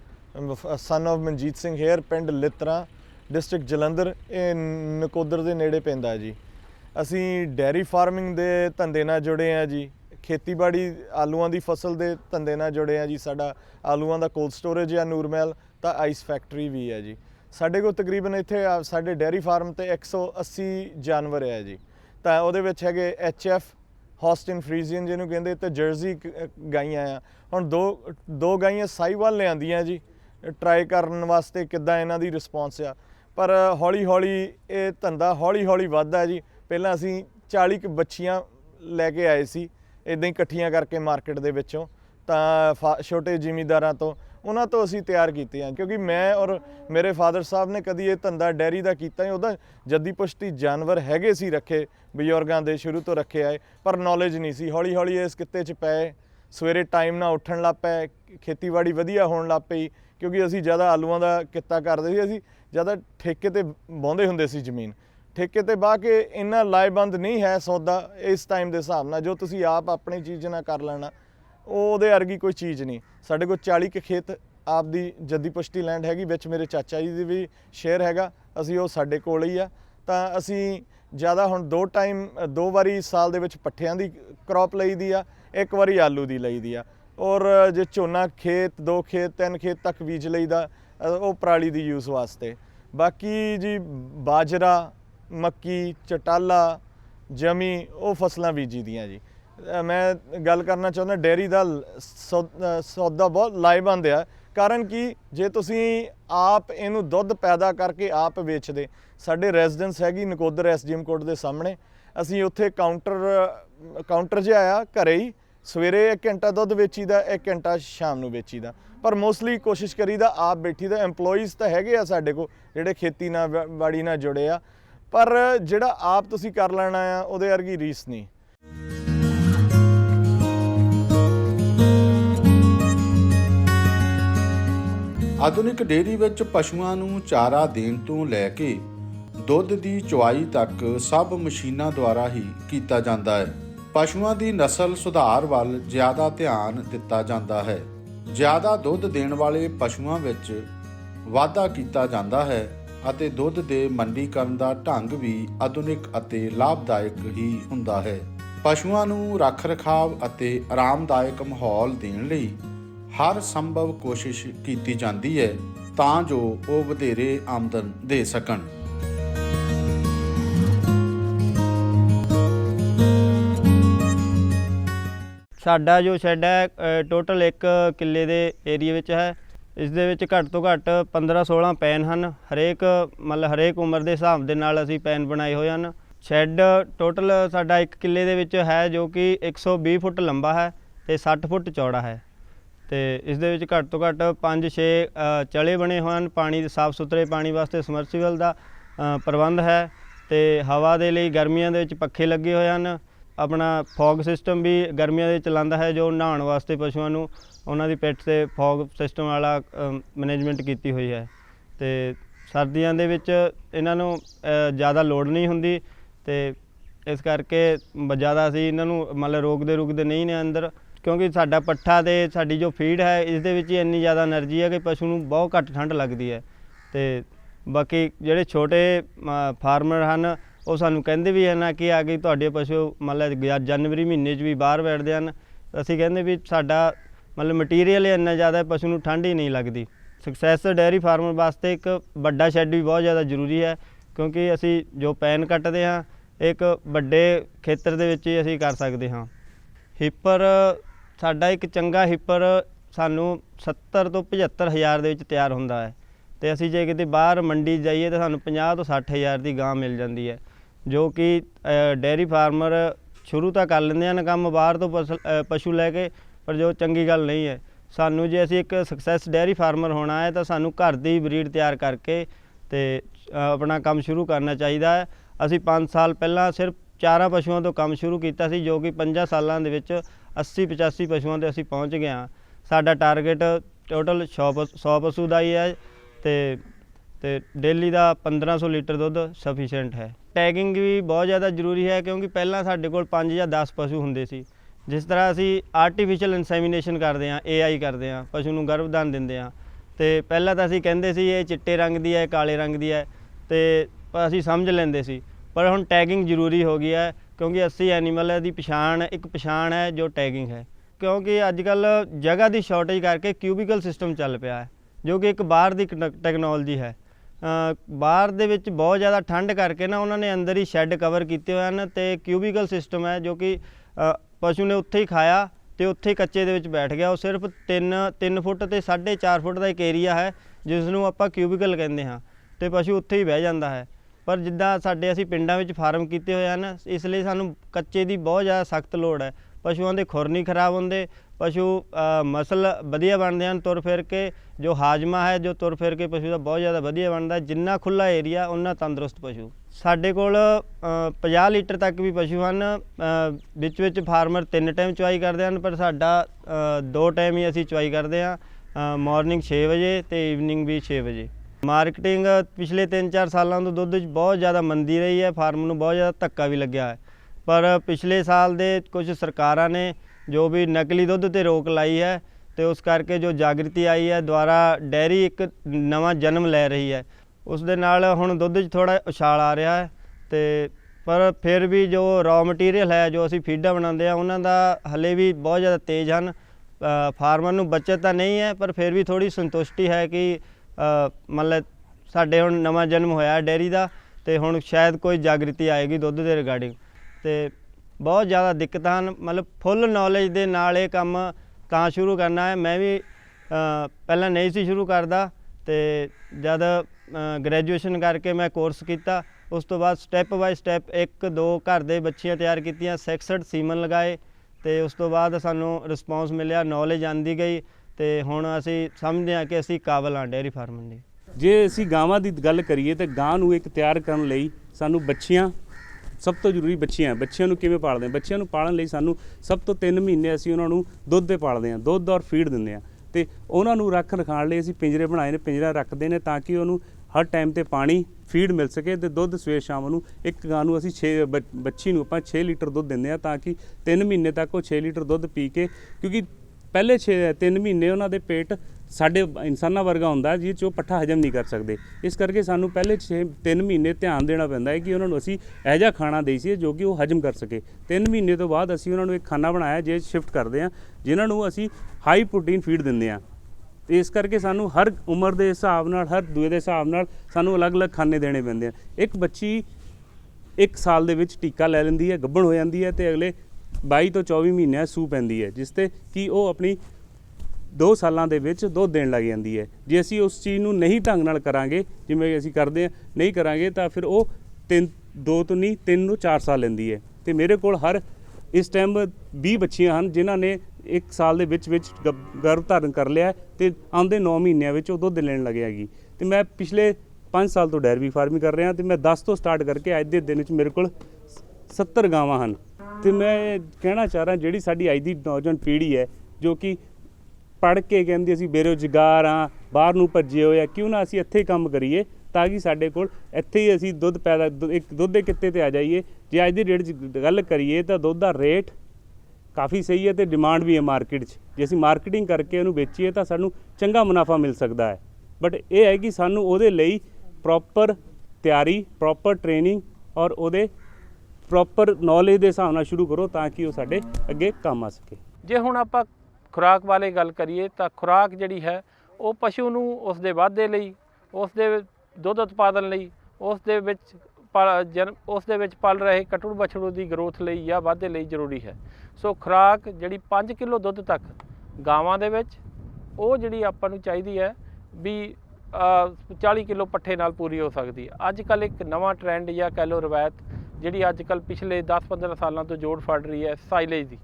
ਸਨ of ਮਨਜੀਤ ਸਿੰਘ ਹੇਅਰ, ਪਿੰਡ ਲਿਤਰਾ ਡਿਸਟ੍ਰਿਕਟ ਜਲੰਧਰ, ਇਹ ਨਕੋਦਰ ਦੇ ਨੇੜੇ ਪੈਂਦਾ ਜੀ। ਅਸੀਂ ਡੈਰੀ ਫਾਰਮਿੰਗ ਦੇ ਧੰਦੇ ਨਾਲ ਜੁੜੇ ਆ ਜੀ। ਖੇਤੀਬਾੜੀ ਆਲੂਆਂ ਦੀ ਫਸਲ ਦੇ ਧੰਦੇ ਨਾਲ ਜੁੜੇ ਆ ਜੀ। ਸਾਡਾ ਆਲੂਆਂ ਦਾ ਕੋਲਡ ਸਟੋਰੇਜ ਹੈ ਨੂਰਮਹਿਲ ਤਾਂ ਆਈਸ ਫੈਕਟਰੀ ਵੀ ਹੈ ਜੀ। ਸਾਡੇ ਕੋਲ ਤਕਰੀਬਨ ਇੱਥੇ ਸਾਡੇ ਡੈਰੀ ਫਾਰਮ ਤੇ 180 ਜਾਨਵਰ ਹੈ ਜੀ। ਤਾਂ ਉਹਦੇ ਵਿੱਚ ਹੈਗੇ ਐਫ ਹੌਸਟਨ ਫਰੀਜ਼ੀਅਨ ਜਿਹਨੂੰ ਕਹਿੰਦੇ, ਤੇ ਜਰਸੀ ਕ- ਗਾਈਆਂ ਆ। ਹੁਣ ਦੋ ਦੋ ਗਾਈਆਂ ਸਾਈਵਾਲ ਲਿਆਂਦੀਆਂ ਜੀ। ਟਰਾਈ ਕਰਨ ਵਾਸਤੇ ਕਿੱਦਾਂ ਇਹਨਾਂ ਦੀ ਰਿਸਪੌਂਸ ਆ। ਪਰ ਹੌਲੀ ਹੌਲੀ ਇਹ ਧੰਦਾ ਹੌਲੀ ਹੌਲੀ ਵੱਧਦਾ ਜੀ। ਪਹਿਲਾਂ ਅਸੀਂ 40 ਕੁ ਬੱਚੀਆਂ ਲੈ ਕੇ ਆਏ ਸੀ ਇਦਾਂ ਹੀ ਇਕੱਠੀਆਂ ਕਰਕੇ ਮਾਰਕੀਟ ਦੇ ਵਿੱਚੋਂ। ਤਾਂ ਫਾ- ਛੋਟੇ ਜ਼ਿਮੀਂਦਾਰਾਂ ਤੋਂ, ਉਹਨਾਂ ਤੋਂ ਅਸੀਂ ਤਿਆਰ ਕੀਤੇ ਆ ਕਿਉਂਕਿ ਮੈਂ ਔਰ ਮੇਰੇ ਫਾਦਰ ਸਾਹਿਬ ਨੇ ਕਦੀ ਇਹ ਧੰਦਾ ਡੈਰੀ ਦਾ ਕੀਤਾ ਨਹੀਂ, ਉਹਦਾ ਜੱਦੀ ਪੁਸ਼ਤੀ ਜਾਨਵਰ ਹੈਗੇ ਸੀ ਰੱਖੇ, ਬਜ਼ੁਰਗਾਂ ਦੇ ਸ਼ੁਰੂ ਤੋਂ ਰੱਖੇ ਆਏ, ਪਰ ਨੌਲੇਜ ਨਹੀਂ ਸੀ। ਹੌਲੀ ਹੌਲੀ ਇਸ ਕਿੱਤੇ 'ਚ ਪਏ, ਸਵੇਰੇ ਟਾਈਮ ਨਾਲ ਉੱਠਣ ਲੱਗ ਪਏ, ਖੇਤੀਬਾੜੀ ਵਧੀਆ ਹੋਣ ਲੱਗ ਪਈ, ਕਿਉਂਕਿ ਅਸੀਂ ਜ਼ਿਆਦਾ ਆਲੂਆਂ ਦਾ ਕਿੱਤਾ ਕਰਦੇ ਸੀ, ਅਸੀਂ ਜ਼ਿਆਦਾ ਠੇਕੇ ਤੇ ਵਾਹੁੰਦੇ ਹੁੰਦੇ ਸੀ ਜ਼ਮੀਨ। ਠੇਕੇ ਤੇ ਬਾਹ ਕੇ ਇੰਨਾ ਲਾਇਬੰਦ ਨਹੀਂ ਹੈ ਸੌਦਾ ਇਸ ਟਾਈਮ ਦੇ ਹਿਸਾਬ ਨਾਲ ਜੋ ਤੁਸੀਂ ਆਪ ਆਪਣੀ ਚੀਜ਼ ਨਾਲ ਕਰ ਲੈਣਾ ਉਹ ਉਹਦੇ ਵਰਗੀ ਕੋਈ ਚੀਜ਼ ਨਹੀਂ। ਸਾਡੇ ਕੋਲ 40 ਕੁ ਖੇਤ ਆਪ ਦੀ ਜੱਦੀ ਪੁਸ਼ਤੀ ਲੈਂਡ ਹੈਗੀ ਵਿੱਚ ਮੇਰੇ ਚਾਚਾ ਜੀ ਦੀ ਵੀ ਸ਼ੇਅਰ ਹੈਗਾ ਅਸੀਂ ਉਹ ਸਾਡੇ ਕੋਲ ਹੀ ਆ। ਤਾਂ ਅਸੀਂ ਜ਼ਿਆਦਾ ਹੁਣ ਦੋ ਟਾਈਮ ਦੋ ਵਾਰੀ ਸਾਲ ਦੇ ਵਿੱਚ ਪੱਠਿਆਂ ਦੀ ਕ੍ਰੌਪ ਲਈਦੀ ਆ ਇੱਕ ਵਾਰੀ ਆਲੂ ਦੀ ਲਈਦੀ ਆ। ਔਰ ਜੇ ਝੋਨਾ ਖੇਤ ਦੋ ਖੇਤ ਤਿੰਨ ਖੇਤ ਤੱਕ ਬੀਜ ਲਈਦਾ ਅ, ਉਹ ਪਰਾਲੀ ਦੀ ਯੂਜ਼ ਵਾਸਤੇ। ਬਾਕੀ ਜੀ ਬਾਜਰਾ ਮੱਕੀ, ਚਟਾਲਾ, ਜਮੀ, ਉਹ ਫਸਲਾਂ ਬੀਜੀ ਦੀਆਂ ਜੀ ਮੈਂ ਗੱਲ ਕਰਨਾ ਚਾਹੁੰਦਾ, ਡੇਅਰੀ ਦਾ ਸੌ- ਸੌਦਾ ਬਹੁਤ ਲਾਹੇਵੰਦ ਆ। ਕਾਰਨ ਕਿ? ਜੇ ਤੁਸੀਂ ਆਪ ਇਹਨੂੰ ਦੁੱਧ ਪੈਦਾ ਕਰਕੇ ਆਪ ਵੇਚਦੇ, ਸਾਡੇ ਰੈਜ਼ੀਡੈਂਸ ਹੈਗੀ ਨਕੋਦਰ ਐਸਜੀਐਮ ਕੋਰਟ ਦੇ ਸਾਹਮਣੇ। ਅਸੀਂ ਉੱਥੇ ਕਾਊਂਟਰ ਕਾਊਂਟਰ ਜਿਹਾ ਆ ਘਰੇ ਹੀ, ਸਵੇਰੇ 1 ਘੰਟਾ ਦੁੱਧ ਵੇਚੀਦਾ 1 ਘੰਟਾ ਸ਼ਾਮ ਨੂੰ ਵੇਚੀਦਾ। ਪਰ ਮੋਸਟਲੀ ਕੋਸ਼ਿਸ਼ ਕਰੀਦਾ ਆਪ ਬੈਠੀ ਦਾ EMPLOYEES ਤਾਂ ਹੈਗੇ ਆ ਸਾਡੇ ਕੋਲ, ਜਿਹੜੇ ਖੇਤੀ ਨਾਲ ਬਾੜੀ ਨਾਲ ਜੁੜੇ ਆ। ਪਰ ਜਿਹੜਾ ਆਪ ਤੁਸੀਂ ਕਰ ਲੈਣਾ ਆ, ਉਹਦੇ ਵਰਗੀ ਰੀਸ ਨਹੀਂ। ਆਧੁਨਿਕ ਡੇਅਰੀ ਵਿੱਚ ਪਸ਼ੂਆਂ ਨੂੰ ਚਾਰਾ ਦੇਣ ਤੋਂ ਲੈ ਕੇ ਦੁੱਧ ਦੀ ਚੁਆਈ ਤੱਕ ਸਭ ਮਸ਼ੀਨਾਂ ਦੁਆਰਾ ਹੀ ਕੀਤਾ ਜਾਂਦਾ ਹੈ। ਪਸ਼ੂਆਂ ਦੀ ਨਸਲ ਸੁਧਾਰ ਵੱਲ ਜ਼ਿਆਦਾ ਧਿਆਨ ਦਿੱਤਾ ਜਾਂਦਾ ਹੈ। ਜ਼ਿਆਦਾ ਦੁੱਧ ਦੇਣ ਵਾਲੇ ਪਸ਼ੂਆਂ ਵਿੱਚ ਵਾਧਾ ਕੀਤਾ ਜਾਂਦਾ ਹੈ। ਅਤੇ ਦੁੱਧ ਦੇ ਮੰਡੀਕਰਨ ਦਾ ਢੰਗ ਵੀ ਆਧੁਨਿਕ ਅਤੇ ਲਾਭਦਾਇਕ ਹੀ ਹੁੰਦਾ ਹੈ। ਪਸ਼ੂਆਂ ਨੂੰ ਰੱਖ ਰਖਾਵ ਅਤੇ ਆਰਾਮਦਾਇਕ ਮਾਹੌਲ ਦੇਣ ਲਈ ਹਰ ਸੰਭਵ ਕੋਸ਼ਿਸ਼ ਕੀਤੀ ਜਾਂਦੀ ਹੈ ਤਾਂ ਜੋ ਉਹ ਵਧੇਰੇ ਆਮਦਨ ਦੇ ਸਕਣ। ਸਾਡਾ ਜੋ ਸ਼ੈੱਡ ਹੈ ਟੋਟਲ 1 ਕਿੱਲੇ ਦੇ ਏਰੀਆ ਵਿੱਚ ਹੈ। ਇਸ ਦੇ ਵਿੱਚ ਘੱਟ ਤੋਂ ਘੱਟ 15 16 ਪੈਨ ਹਨ। ਹਰੇਕ, ਮਤਲਬ ਹਰੇਕ ਉਮਰ ਦੇ ਹਿਸਾਬ ਦੇ ਨਾਲ ਅਸੀਂ ਪੈਨ ਬਣਾਏ ਹੋਏ ਹਨ। ਸ਼ੈੱਡ ਟੋਟਲ ਸਾਡਾ 1 ਕਿੱਲੇ ਦੇ ਵਿੱਚ ਹੈ ਜੋ ਕਿ 120 ਫੁੱਟ ਲੰਬਾ ਹੈ ਤੇ 60 ਫੁੱਟ ਚੌੜਾ ਹੈ। ਤੇ ਇਸ ਦੇ ਵਿੱਚ ਘੱਟ ਤੋਂ ਘੱਟ 5-6 ਚਲੇ ਬਣੇ ਹੋਏ ਹਨ। ਪਾਣੀ ਦੇ ਸਾਫ਼ ਸੁਥਰੇ ਪਾਣੀ ਵਾਸਤੇ ਸਮਰਸੀਬਲ ਦਾ ਪ੍ਰਬੰਧ ਹੈ ਤੇ ਹਵਾ ਦੇ ਲਈ ਗਰਮੀਆਂ ਦੇ ਵਿੱਚ ਪੱਖੇ ਲੱਗੇ ਹੋਏ ਹਨ। ਆਪਣਾ ਫੌਗ ਸਿਸਟਮ ਵੀ ਗਰਮੀਆਂ ਦੇ ਚਲਾਉਂਦਾ ਹੈ ਜੋ ਨਹਾਉਣ ਵਾਸਤੇ ਪਸ਼ੂਆਂ ਨੂੰ। ਉਹਨਾਂ ਦੀ ਪਿੱਠ ਤੇ ਫੌਗ ਸਿਸਟਮ ਵਾਲਾ ਮੈਨੇਜਮੈਂਟ ਕੀਤੀ ਹੋਈ ਹੈ। ਤੇ ਸਰਦੀਆਂ ਦੇ ਵਿੱਚ ਇਹਨਾਂ ਨੂੰ ਜ਼ਿਆਦਾ ਲੋਡ ਨਹੀਂ ਹੁੰਦੀ ਤੇ ਇਸ ਕਰਕੇ ਜ਼ਿਆਦਾ ਅਸੀਂ ਇਹਨਾਂ ਨੂੰ ਮਤਲਬ ਰੋਗ ਦੇ ਰੁਗ ਦੇ ਨਹੀਂ ਨੇ ਅੰਦਰ, ਕਿਉਂਕਿ ਸਾਡਾ ਪੱਠਾ ਤੇ ਸਾਡੀ ਜੋ ਫੀਡ ਹੈ, ਇਸ ਦੇ ਵਿੱਚ ਇੰਨੀ ਜ਼ਿਆਦਾ એનર્ਜੀ ਹੈ ਕਿ ਪਸ਼ੂ ਨੂੰ ਬਹੁਤ ਘੱਟ ਠੰਡ ਲੱਗਦੀ ਹੈ। ਤੇ ਬਾਕੀ ਜਿਹੜੇ ਛੋਟੇ ਫਾਰਮਰ ਹਨ, ਉਹ ਸਾਨੂੰ ਕਹਿੰਦੇ ਵੀ ਹੈ ਨਾ ਕਿ ਆ ਗਈ ਤੁਹਾਡੇ ਪਸ਼ੂ ਮਤਲਬ ਜਨਵਰੀ ਮਹੀਨੇ 'ਚ ਵੀ ਬਾਹਰ ਬੈਠਦੇ ਹਨ। ਅਸੀਂ ਕਹਿੰਦੇ ਵੀ ਸਾਡਾ ਮਤਲਬ ਮਟੀਰੀਅਲ ਇੰਨਾ ਜ਼ਿਆਦਾ ਹੈ, ਪਸ਼ੂ ਨੂੰ ਠੰਡ ਹੀ ਨਹੀਂ ਲੱਗਦੀ। ਸਕਸੈਸ ਡੈਰੀ ਫਾਰਮਰ ਵਾਸਤੇ ਇੱਕ ਵੱਡਾ ਸ਼ੈੱਡ ਵੀ ਬਹੁਤ ਜ਼ਿਆਦਾ ਜ਼ਰੂਰੀ ਹੈ ਕਿਉਂਕਿ ਅਸੀਂ ਜੋ ਪੈਨ ਕੱਟਦੇ ਹਾਂ ਇੱਕ ਵੱਡੇ ਖੇਤਰ ਦੇ ਵਿੱਚ ਹੀ ਅਸੀਂ ਕਰ ਸਕਦੇ ਹਾਂ। ਹਿੱਪਰ ਸਾਡਾ ਇੱਕ ਚੰਗਾ ਹਿੱਪਰ ਸਾਨੂੰ 70 ਤੋਂ 75 ਹਜ਼ਾਰ ਦੇ ਵਿੱਚ ਤਿਆਰ ਹੁੰਦਾ ਹੈ। ਤੇ ਅਸੀਂ ਜੇ ਕਿਤੇ ਬਾਹਰ ਮੰਡੀ ਜਾਈਏ ਤਾਂ ਸਾਨੂੰ 50 ਤੋਂ 60 ਹਜ਼ਾਰ ਦੀ ਗਾਂ ਮਿਲ ਜਾਂਦੀ ਹੈ ਜੋ ਕਿ ਅ, ਡੇਅਰੀ ਫਾਰਮਰ ਸ਼ੁਰੂ ਤਾਂ ਕਰ ਲੈਂਦੇ ਹਨ ਕੰਮ ਬਾਹਰ ਤੋਂ ਪਸ- ਪਸ਼ੂ ਲੈ ਕੇ ਪਰ ਜੋ ਚੰਗੀ ਗੱਲ ਨਹੀਂ ਹੈ। ਸਾਨੂੰ ਜੇ ਅਸੀਂ ਇੱਕ ਸਕਸੈਸ ਡੇਅਰੀ ਫਾਰਮਰ ਹੋਣਾ ਹੈ, ਤਾਂ ਸਾਨੂੰ ਘਰ ਦੀ ਬਰੀਡ ਤਿਆਰ ਕਰਕੇ ਤੇ ਆਪਣਾ ਕੰਮ ਸ਼ੁਰੂ ਕਰਨਾ ਚਾਹੀਦਾ ਹੈ। ਅਸੀਂ 5 ਸਾਲ ਪਹਿਲਾਂ ਸਿਰਫ ਚਾਰਾਂ ਪਸ਼ੂਆਂ ਤੋਂ ਕੰਮ ਸ਼ੁਰੂ ਕੀਤਾ ਸੀ, ਜੋ ਕਿ 5 ਸਾਲਾਂ ਦੇ ਵਿੱਚ 80 85 ਪਸ਼ੂਆਂ ਤੇ ਅਸੀਂ ਪਹੁੰਚ ਗਏ ਹਾਂ। ਸਾਡਾ ਟਾਰਗੇਟ ਟੋਟਲ 100 ਪਸ਼ੂ ਦਾ ਹੀ ਹੈ ਤੇ ਤੇ ਡੇਲੀ ਦਾ 1500 ਲੀਟਰ ਦੁੱਧ ਸਫੀਸ਼ੀਐਂਟ ਹੈ। ਟੈਗਿੰਗ ਵੀ ਬਹੁਤ ਜ਼ਿਆਦਾ ਜ਼ਰੂਰੀ ਹੈ, ਕਿਉਂਕਿ ਪਹਿਲਾਂ ਸਾਡੇ ਕੋਲ 5 ਜਾਂ 10 ਪਸ਼ੂ ਹੁੰਦੇ ਸੀ। ਜਿਸ ਤਰ੍ਹਾਂ ਅਸੀਂ ਆਰਟੀਫੀਸ਼ੀਅਲ ਇਨਸੈਮੀਨੇਸ਼ਨ ਕਰਦੇ ਹਾਂ ਏਆਈ ਕਰਦੇ ਹਾਂ, ਪਸ਼ੂ ਨੂੰ ਗਰਭਦਾਨ ਦਿੰਦੇ ਹਾਂ। ਤੇ ਪਹਿਲਾਂ ਤਾਂ ਅਸੀਂ ਕਹਿੰਦੇ ਸੀ, ਇਹ ਚਿੱਟੇ ਰੰਗ ਦੀ ਹੈ ਕਾਲੇ ਰੰਗ ਦੀ ਹੈ, ਤੇ ਅਸੀਂ ਸਮਝ ਲੈਂਦੇ ਸੀ। ਪਰ ਹੁਣ ਟੈਗਿੰਗ ਜ਼ਰੂਰੀ ਹੋ ਗਈ ਹੈ, ਕਿਉਂਕਿ 80 ਐਨੀਮਲ ਦੀ ਪਛਾਣ, ਇੱਕ ਪਛਾਣ ਹੈ, ਜੋ ਟੈਗਿੰਗ ਹੈ। ਕਿਉਂਕਿ ਅੱਜ ਕੱਲ ਜਗ੍ਹਾ ਦੀ ਸ਼ਾਰਟੇਜ ਕਰਕੇ ਕਿਊਬੀਕਲ ਸਿਸਟਮ ਚੱਲ ਪਿਆ ਹੈ, ਜੋ ਕਿ ਇੱਕ ਬਾਹਰ ਦੀ ਟੈਕਨੋਲੋਜੀ ਹੈ। ਬਾਹਰ ਦੇ ਵਿੱਚ ਬਹੁਤ ਜ਼ਿਆਦਾ ਠੰਡ ਕਰਕੇ ਨਾ, ਉਹਨਾਂ ਨੇ ਅੰਦਰ ਹੀ ਸ਼ੈੱਡ ਕਵਰ ਕੀਤੇ ਹੋਏ ਹਨ, ਤੇ ਕਿਊਬਿਕਲ ਸਿਸਟਮ ਹੈ, ਜੋ ਕਿ ਪਸ਼ੂ ਨੇ ਉੱਥੇ ਹੀ ਖਾਇਆ ਤੇ ਉੱਥੇ ਹੀ ਕੱਚੇ ਦੇ ਵਿੱਚ ਬੈਠ ਗਿਆ। ਉਹ ਸਿਰਫ 3 3 ਫੁੱਟ ਤੇ 4.5 ਫੁੱਟ ਦਾ ਇੱਕ ਏਰੀਆ ਹੈ ਜਿਸ ਨੂੰ ਆਪਾਂ ਕਿਊਬਿਕਲ ਕਹਿੰਦੇ ਹਾਂ ਤੇ ਪਸ਼ੂ ਉੱਥੇ ਹੀ ਬਹਿ ਜਾਂਦਾ ਹੈ। ਪਰ ਜਿੱਦਾਂ ਸਾਡੇ ਅਸੀਂ ਪਿੰਡਾਂ ਵਿੱਚ ਫਾਰਮ ਕੀਤੇ ਹੋਏ ਹਨ, ਇਸ ਲਈ ਸਾਨੂੰ ਕੱਚੇ ਦੀ ਬਹੁਤ ਜ਼ਿਆਦਾ ਸਖਤ ਲੋੜ ਹੈ। ਪਸ਼ੂਆਂ ਦੇ ਖੁਰ ਨਹੀਂ ਖਰਾਬ ਹੁੰਦੇ ਪਸ਼ੂ ਮਸਲ ਵਧੀਆ ਬਣਦੇ ਹਨ ਤੁਰ ਫਿਰ ਕੇ ਜੋ ਹਾਜਮਾ ਹੈ ਜੋ ਤੁਰ ਫਿਰ ਕੇ ਪਸ਼ੂ ਦਾ ਬਹੁਤ ਜ਼ਿਆਦਾ ਵਧੀਆ ਬਣਦਾ ਜਿੰਨਾ ਖੁੱਲਾ ਏਰੀਆ ਉਨਾ ਤੰਦਰੁਸਤ ਪਸ਼ੂ। ਸਾਡੇ ਕੋਲ ਅ, 50 ਲੀਟਰ ਤੱਕ ਵੀ ਪਸ਼ੂ ਹਨ ਵਿੱਚ ਵਿੱਚ ਫਾਰਮਰ ਤਿੰਨ ਟਾਈਮ ਚੁਆਈ ਕਰਦੇ ਹਨ ਪਰ ਸਾਡਾ ਦੋ ਟਾਈਮ ਹੀ ਅਸੀਂ ਚੁਆਈ ਕਰਦੇ ਹਾਂ ਮਾਰਨਿੰਗ 6 ਵਜੇ ਤੇ ਈਵਨਿੰਗ ਵੀ 6 ਵਜੇ। ਮਾਰਕੀਟਿੰਗ ਪਿਛਲੇ 3-4 ਸਾਲਾਂ ਤੋਂ ਦੁੱਧ 'ਚ ਬਹੁਤ ਜ਼ਿਆਦਾ ਮੰਦੀ ਰਹੀ ਹੈ ਫਾਰਮ ਨੂੰ ਬਹੁਤ ਜ਼ਿਆਦਾ ਧੱਕਾ ਵੀ ਲੱਗਿਆ ਹੈ। ਪਰ ਪਿਛਲੇ ਸਾਲ ਦੇ ਕੁਝ ਸਰਕਾਰਾਂ ਨੇ ਜੋ ਵੀ ਨਕਲੀ ਦੁੱਧ ਤੇ ਰੋਕ ਲਾਈ ਹੈ ਤੇ ਉਸ ਕਰਕੇ ਜੋ ਜਾਗਰਤੀ ਆਈ ਹੈ, ਦੁਆਰਾ ਡੈਰੀ ਇੱਕ ਨਵਾਂ ਜਨਮ ਲੈ ਰਹੀ ਹੈ। ਉਸ ਦੇ ਨਾਲ ਹੁਣ ਦੁੱਧ 'ਚ ਥੋੜਾ ਉਛਾਲ ਆ ਰਿਹਾ ਹੈ ਤੇ ਪਰ ਫਿਰ ਵੀ ਜੋ ਰॉ ਮਟੀਰੀਅਲ ਹੈ, ਜੋ ਅਸੀਂ ਫੀਡਾਂ ਬਣਾਉਂਦੇ ਆ ਉਹਨਾਂ ਦਾ ਹਲੇ ਵੀ ਬਹੁਤ ਜ਼ਿਆਦਾ ਤੇਜ਼ ਹਨ। ਫਾਰਮਰ ਨੂੰ ਬਚਤ ਤਾਂ ਨਹੀਂ ਹੈ, ਪਰ ਫਿਰ ਵੀ ਥੋੜੀ ਸੰਤੁਸ਼ਟੀ ਹੈ ਕਿ ਮਤਲਬ ਸਾਡੇ ਹੁਣ ਨਵਾਂ ਜਨਮ ਹੋਇਆ ਡੈਰੀ ਦਾ ਤੇ ਹੁਣ ਸ਼ਾਇਦ ਕੋਈ ਜਾਗਰਤੀ ਆਏਗੀ ਦੁੱਧ ਦੇ ਰਿਗਾਰਡਿੰਗ। ਤੇ ਬਹੁਤ ਜ਼ਿਆਦਾ ਦਿੱਕਤਾਂ ਹਨ। ਮਤਲਬ ਫੁੱਲ ਨੌਲੇਜ ਦੇ ਨਾਲ ਇਹ ਕੰਮ ਤਾਂ ਸ਼ੁਰੂ ਕਰਨਾ ਹੈ। ਮੈਂ ਵੀ ਪਹਿਲਾਂ ਨਹੀਂ ਸੀ ਸ਼ੁਰੂ ਕਰਦਾ ਤੇ ਜਦ ਗ੍ਰੈਜੂਏਸ਼ਨ ਕਰਕੇ ਮੈਂ ਕੋਰਸ ਕੀਤਾ, ਉਸ ਤੋਂ ਬਾਅਦ ਸਟੈਪ ਬਾਈ ਸਟੈਪ ਇੱਕ ਦੋ ਘਰ ਦੇ ਬੱਚੀਆਂ ਤਿਆਰ ਕੀਤੀਆਂ 66 ਸੀਮਨ ਲਗਾਏ ਤੇ ਉਸ ਤੋਂ ਬਾਅਦ ਸਾਨੂੰ ਰਿਸਪੌਂਸ ਮਿਲਿਆ ਨੌਲੇਜ ਆਂਦੀ ਗਈ ਤੇ ਹੁਣ ਅਸੀਂ ਸਮਝਦੇ ਹਾਂ ਕਿ ਅਸੀਂ ਕਾਬਲ ਹਾਂ ਡੇਅਰੀ ਫਾਰਮਿੰਗ ਲਈ ਜੇ ਅਸੀਂ ਗਾਵਾਂ ਦੀ ਗੱਲ ਕਰੀਏ ਤਾਂ ਗਾਂ ਨੂੰ ਇੱਕ ਤਿਆਰ ਕਰਨ ਲਈ ਸਾਨੂੰ ਬੱਚੀਆਂ ਸਭ ਤੋਂ ਜ਼ਰੂਰੀ ਬੱਚੀਆਂ, ਬੱਚਿਆਂ ਨੂੰ ਕਿਵੇਂ ਪਾਲਦੇ ਹਾਂ? ਬੱਚਿਆਂ ਨੂੰ ਪਾਲਣ ਲਈ ਸਾਨੂੰ ਸਭ ਤੋਂ 3 ਮਹੀਨੇ ਅਸੀਂ ਉਹਨਾਂ ਨੂੰ ਦੁੱਧ ਤੇ ਪਾਲਦੇ ਹਾਂ, ਦੁੱਧ ਔਰ ਫੀਡ ਦਿੰਦੇ ਹਾਂ। ਤੇ ਉਹਨਾਂ ਨੂੰ ਰੱਖ ਰਖਾਣ ਲਈ ਅਸੀਂ ਪਿੰਜਰੇ ਬਣਾਏ ਨੇ, ਪਿੰਜਰਾ ਰੱਖਦੇ ਨੇ ਤਾਂ ਕਿ ਉਹਨੂੰ ਹਰ ਟਾਈਮ ਤੇ ਪਾਣੀ, ਫੀਡ ਮਿਲ ਸਕੇ ਤੇ ਦੁੱਧ ਸਵੇਰ ਸ਼ਾਮ ਨੂੰ ਇੱਕ ਗਾਂ ਨੂੰ ਅਸੀਂ 6 ਬੱਚੀ ਨੂੰ ਆਪਾਂ 6 ਲੀਟਰ ਦੁੱਧ ਦਿੰਦੇ ਹਾਂ ਤਾਂ ਕਿ 3 ਮਹੀਨੇ ਤੱਕ ਉਹ 6 ਲੀਟਰ ਦੁੱਧ ਪੀ ਕੇ ਕਿਉਂਕਿ ਪਹਿਲੇ 6 3 ਮਹੀਨੇ ਉਹਨਾਂ ਦੇ ਪੇਟ ਸਾਡੇ ਇਨਸਾਨਾਂ ਵਰਗਾ ਹੁੰਦਾ ਜਿਹ 'ਚ ਉਹ ਪੱਠਾ ਹਜਮ ਨਹੀਂ ਕਰ ਸਕਦੇ। ਇਸ ਕਰਕੇ ਸਾਨੂੰ ਪਹਿਲੇ 6 3 ਮਹੀਨੇ ਧਿਆਨ ਦੇਣਾ ਪੈਂਦਾ ਹੈ ਕਿ ਉਹਨਾਂ ਨੂੰ ਅਸੀਂ ਇਹੋ ਜਿਹਾ ਖਾਣਾ ਦੇਈਏ ਜੋ ਕਿ ਉਹ ਹਜਮ ਕਰ ਸਕੇ। 3 ਮਹੀਨੇ ਤੋਂ ਬਾਅਦ ਅਸੀਂ ਉਹਨਾਂ ਨੂੰ ਇੱਕ ਖਾਣਾ ਬਣਾਇਆ ਜੇ ਸ਼ਿਫਟ ਕਰਦੇ ਹਾਂ, ਜਿਨ੍ਹਾਂ ਨੂੰ ਅਸੀਂ ਹਾਈ ਪ੍ਰੋਟੀਨ ਫੀਡ ਦਿੰਦੇ ਹਾਂ। ਤੇ ਇਸ ਕਰਕੇ ਸਾਨੂੰ ਹਰ ਉਮਰ ਦੇ ਹਿਸਾਬ ਨਾਲ, ਹਰ ਦੂਏ ਦੇ ਹਿਸਾਬ ਨਾਲ ਸਾਨੂੰ ਅਲੱਗ-ਅਲੱਗ ਖਾਣੇ ਦੇਣੇ ਪੈਂਦੇ ਆ ਇੱਕ ਬੱਚੀ ਇੱਕ ਸਾਲ ਦੇ ਵਿੱਚ ਟੀਕਾ ਲੈ ਲੈਂਦੀ ਹੈ ਗੱਭਣ ਹੋ ਜਾਂਦੀ ਹੈ ਤੇ ਅਗਲੇ 22 ਤੋਂ 24 ਮਹੀਨਿਆਂ ਸੂ ਪੈਂਦੀ ਹੈ, ਜਿਸ ਤੇ ਕਿ ਉਹ ਆਪਣੀ 2 ਸਾਲਾਂ ਦੇ ਵਿੱਚ ਦੁੱਧ ਦੇਣ ਲੱਗ ਜਾਂਦੀ ਹੈ। ਜੇ ਅਸੀਂ ਉਸ ਚੀਜ਼ ਨੂੰ ਨਹੀਂ ਢੰਗ ਨਾਲ ਕਰਾਂਗੇ, ਜਿਵੇਂ ਅਸੀਂ ਕਰਦੇ ਹਾਂ, ਨਹੀਂ ਕਰਾਂਗੇ ਤਾਂ ਫਿਰ ਉਹ ਤਿੰਨ, ਦੋ ਤੋਂ ਨਹੀਂ, ਤਿੰਨ ਨੂੰ 4 ਸਾਲ ਲੈਂਦੀ ਹੈ। ਤੇ ਮੇਰੇ ਕੋਲ ਹਰ ਇਸ ਟਾਈਮ 20 ਬੱਚੀਆਂ ਹਨ, ਜਿਨ੍ਹਾਂ ਨੇ ਇੱਕ ਸਾਲ ਦੇ ਵਿੱਚ ਵਿੱਚ ਗਰਭ ਗਰਭ ਧਾਰਨ ਕਰ ਲਿਆ ਹੈ ਤੇ ਆਉਂਦੇ 9 ਮਹੀਨਿਆਂ ਵਿੱਚ ਉਹ ਦੁੱਧ ਲੈਣ ਲੱਗ ਹੈਗੀ ਤੇ ਮੈਂ ਪਿਛਲੇ 5 ਸਾਲ ਤੋਂ ਡੈਰੀ ਫਾਰਮਿੰਗ ਕਰ ਰਿਹਾ ਤੇ ਮੈਂ 10 ਤੋਂ ਸਟਾਰਟ ਕਰਕੇ ਅੱਜ ਦੇ ਦਿਨ ਵਿੱਚ ਮੇਰੇ ਕੋਲ 70 ਗਾਵਾਂ ਹਨ। ਤੇ ਮੈਂ ਕਹਿਣਾ ਚਾਹ ਰਿਹਾ, ਜਿਹੜੀ ਸਾਡੀ ਅੱਜ ਦੀ ਨੌਜਵਾਨ ਪੀੜ੍ਹੀ ਹੈ, ਜੋ ਕਿ ਪੜ੍ਹ ਕੇ ਕਹਿੰਦੀ ਅਸੀਂ ਬੇਰੁਜ਼ਗਾਰ ਆ ਬਾਹਰ ਨੂੰ ਭੱਜੇ ਹੋਏ ਆ, ਕਿਉਂ ਨਾ ਅਸੀਂ ਇੱਥੇ ਕੰਮ ਕਰੀਏ ਤਾਂ ਕਿ ਸਾਡੇ ਕੋਲ ਇੱਥੇ ਹੀ ਅਸੀਂ ਦੁੱਧ ਪੈਦਾ ਦੁ- ਇੱਕ ਦੁੱਧ ਦੇ ਕਿੱਤੇ ਤੇ ਆ ਜਾਈਏ। ਜੇ ਅੱਜ ਦੀ ਰੇਟ 'ਚ ਗੱਲ ਕਰੀਏ ਤਾਂ ਦੁੱਧ ਦਾ ਰੇਟ ਕਾਫੀ ਸਹੀ ਹੈ ਤੇ ਡਿਮਾਂਡ ਵੀ ਹੈ ਮਾਰਕੀਟ 'ਚ। ਜੇ ਅਸੀਂ ਮਾਰਕੀਟਿੰਗ ਕਰਕੇ ਉਹਨੂੰ ਵੇਚੀਏ ਤਾਂ ਸਾਨੂੰ ਚੰਗਾ ਮੁਨਾਫਾ ਮਿਲ ਸਕਦਾ ਹੈ। ਬਟ ਇਹ ਹੈ ਕਿ ਸਾਨੂੰ ਉਹਦੇ ਲਈ ਪ੍ਰੋਪਰ ਤਿਆਰੀ ਪ੍ਰੋਪਰ ਟ੍ਰੇਨਿੰਗ ਔਰ ਉਹਦੇ ਪ੍ਰੋਪਰ ਨੌਲੇਜ ਦੇ ਹਿਸਾਬ ਨਾਲ ਸ਼ੁਰੂ ਕਰੋ ਤਾਂ ਕਿ ਉਹ ਸਾਡੇ ਅੱਗੇ ਕੰਮ ਆ ਸਕੇ। ਜੇ ਹੁਣ ਆਪਾਂ ਖੁਰਾਕ ਬਾਰੇ ਗੱਲ ਕਰੀਏ ਤਾਂ ਖੁਰਾਕ ਜਿਹੜੀ ਹੈ ਉਹ ਪਸ਼ੂ ਨੂੰ ਉਸ ਦੇ ਵਾਧੇ ਲਈ ਉਸ ਦੇ ਦੁੱਧ ਉਤਪਾਦਨ ਲਈ ਉਸ ਦੇ ਵਿੱਚ ਪਲ- ਜਨ ਉਸ ਦੇ ਵਿੱਚ ਪਲ ਰਹੇ ਕਟੂ ਬਛੜੂ ਦੀ ਗਰੋਥ ਲਈ ਜਾਂ ਵਾਧੇ ਲਈ ਜ਼ਰੂਰੀ ਹੈ। ਸੋ ਖੁਰਾਕ ਜਿਹੜੀ 5 ਕਿਲੋ ਦੁੱਧ ਤੱਕ ਗਾਵਾਂ ਦੇ ਵਿੱਚ ਉਹ ਜਿਹੜੀ ਆਪਾਂ ਨੂੰ ਚਾਹੀਦੀ ਹੈ ਵੀ ਅ, 40 ਕਿਲੋ ਪੱਠੇ ਨਾਲ ਪੂਰੀ ਹੋ ਸਕਦੀ ਹੈ। ਅੱਜ ਕੱਲ ਇੱਕ ਨਵਾਂ ਟ੍ਰੈਂਡ ਜਾਂ ਕਹਿ ਲਓ ਰਵਾਇਤ ਜਿਹੜੀ ਅੱਜ ਕੱਲ ਪਿਛਲੇ 10-15 ਸਾਲਾਂ ਤੋਂ ਜੋੜ ਫੜ ਰਹੀ ਹੈ ਸਾਈਲੇਜ ਦੀ।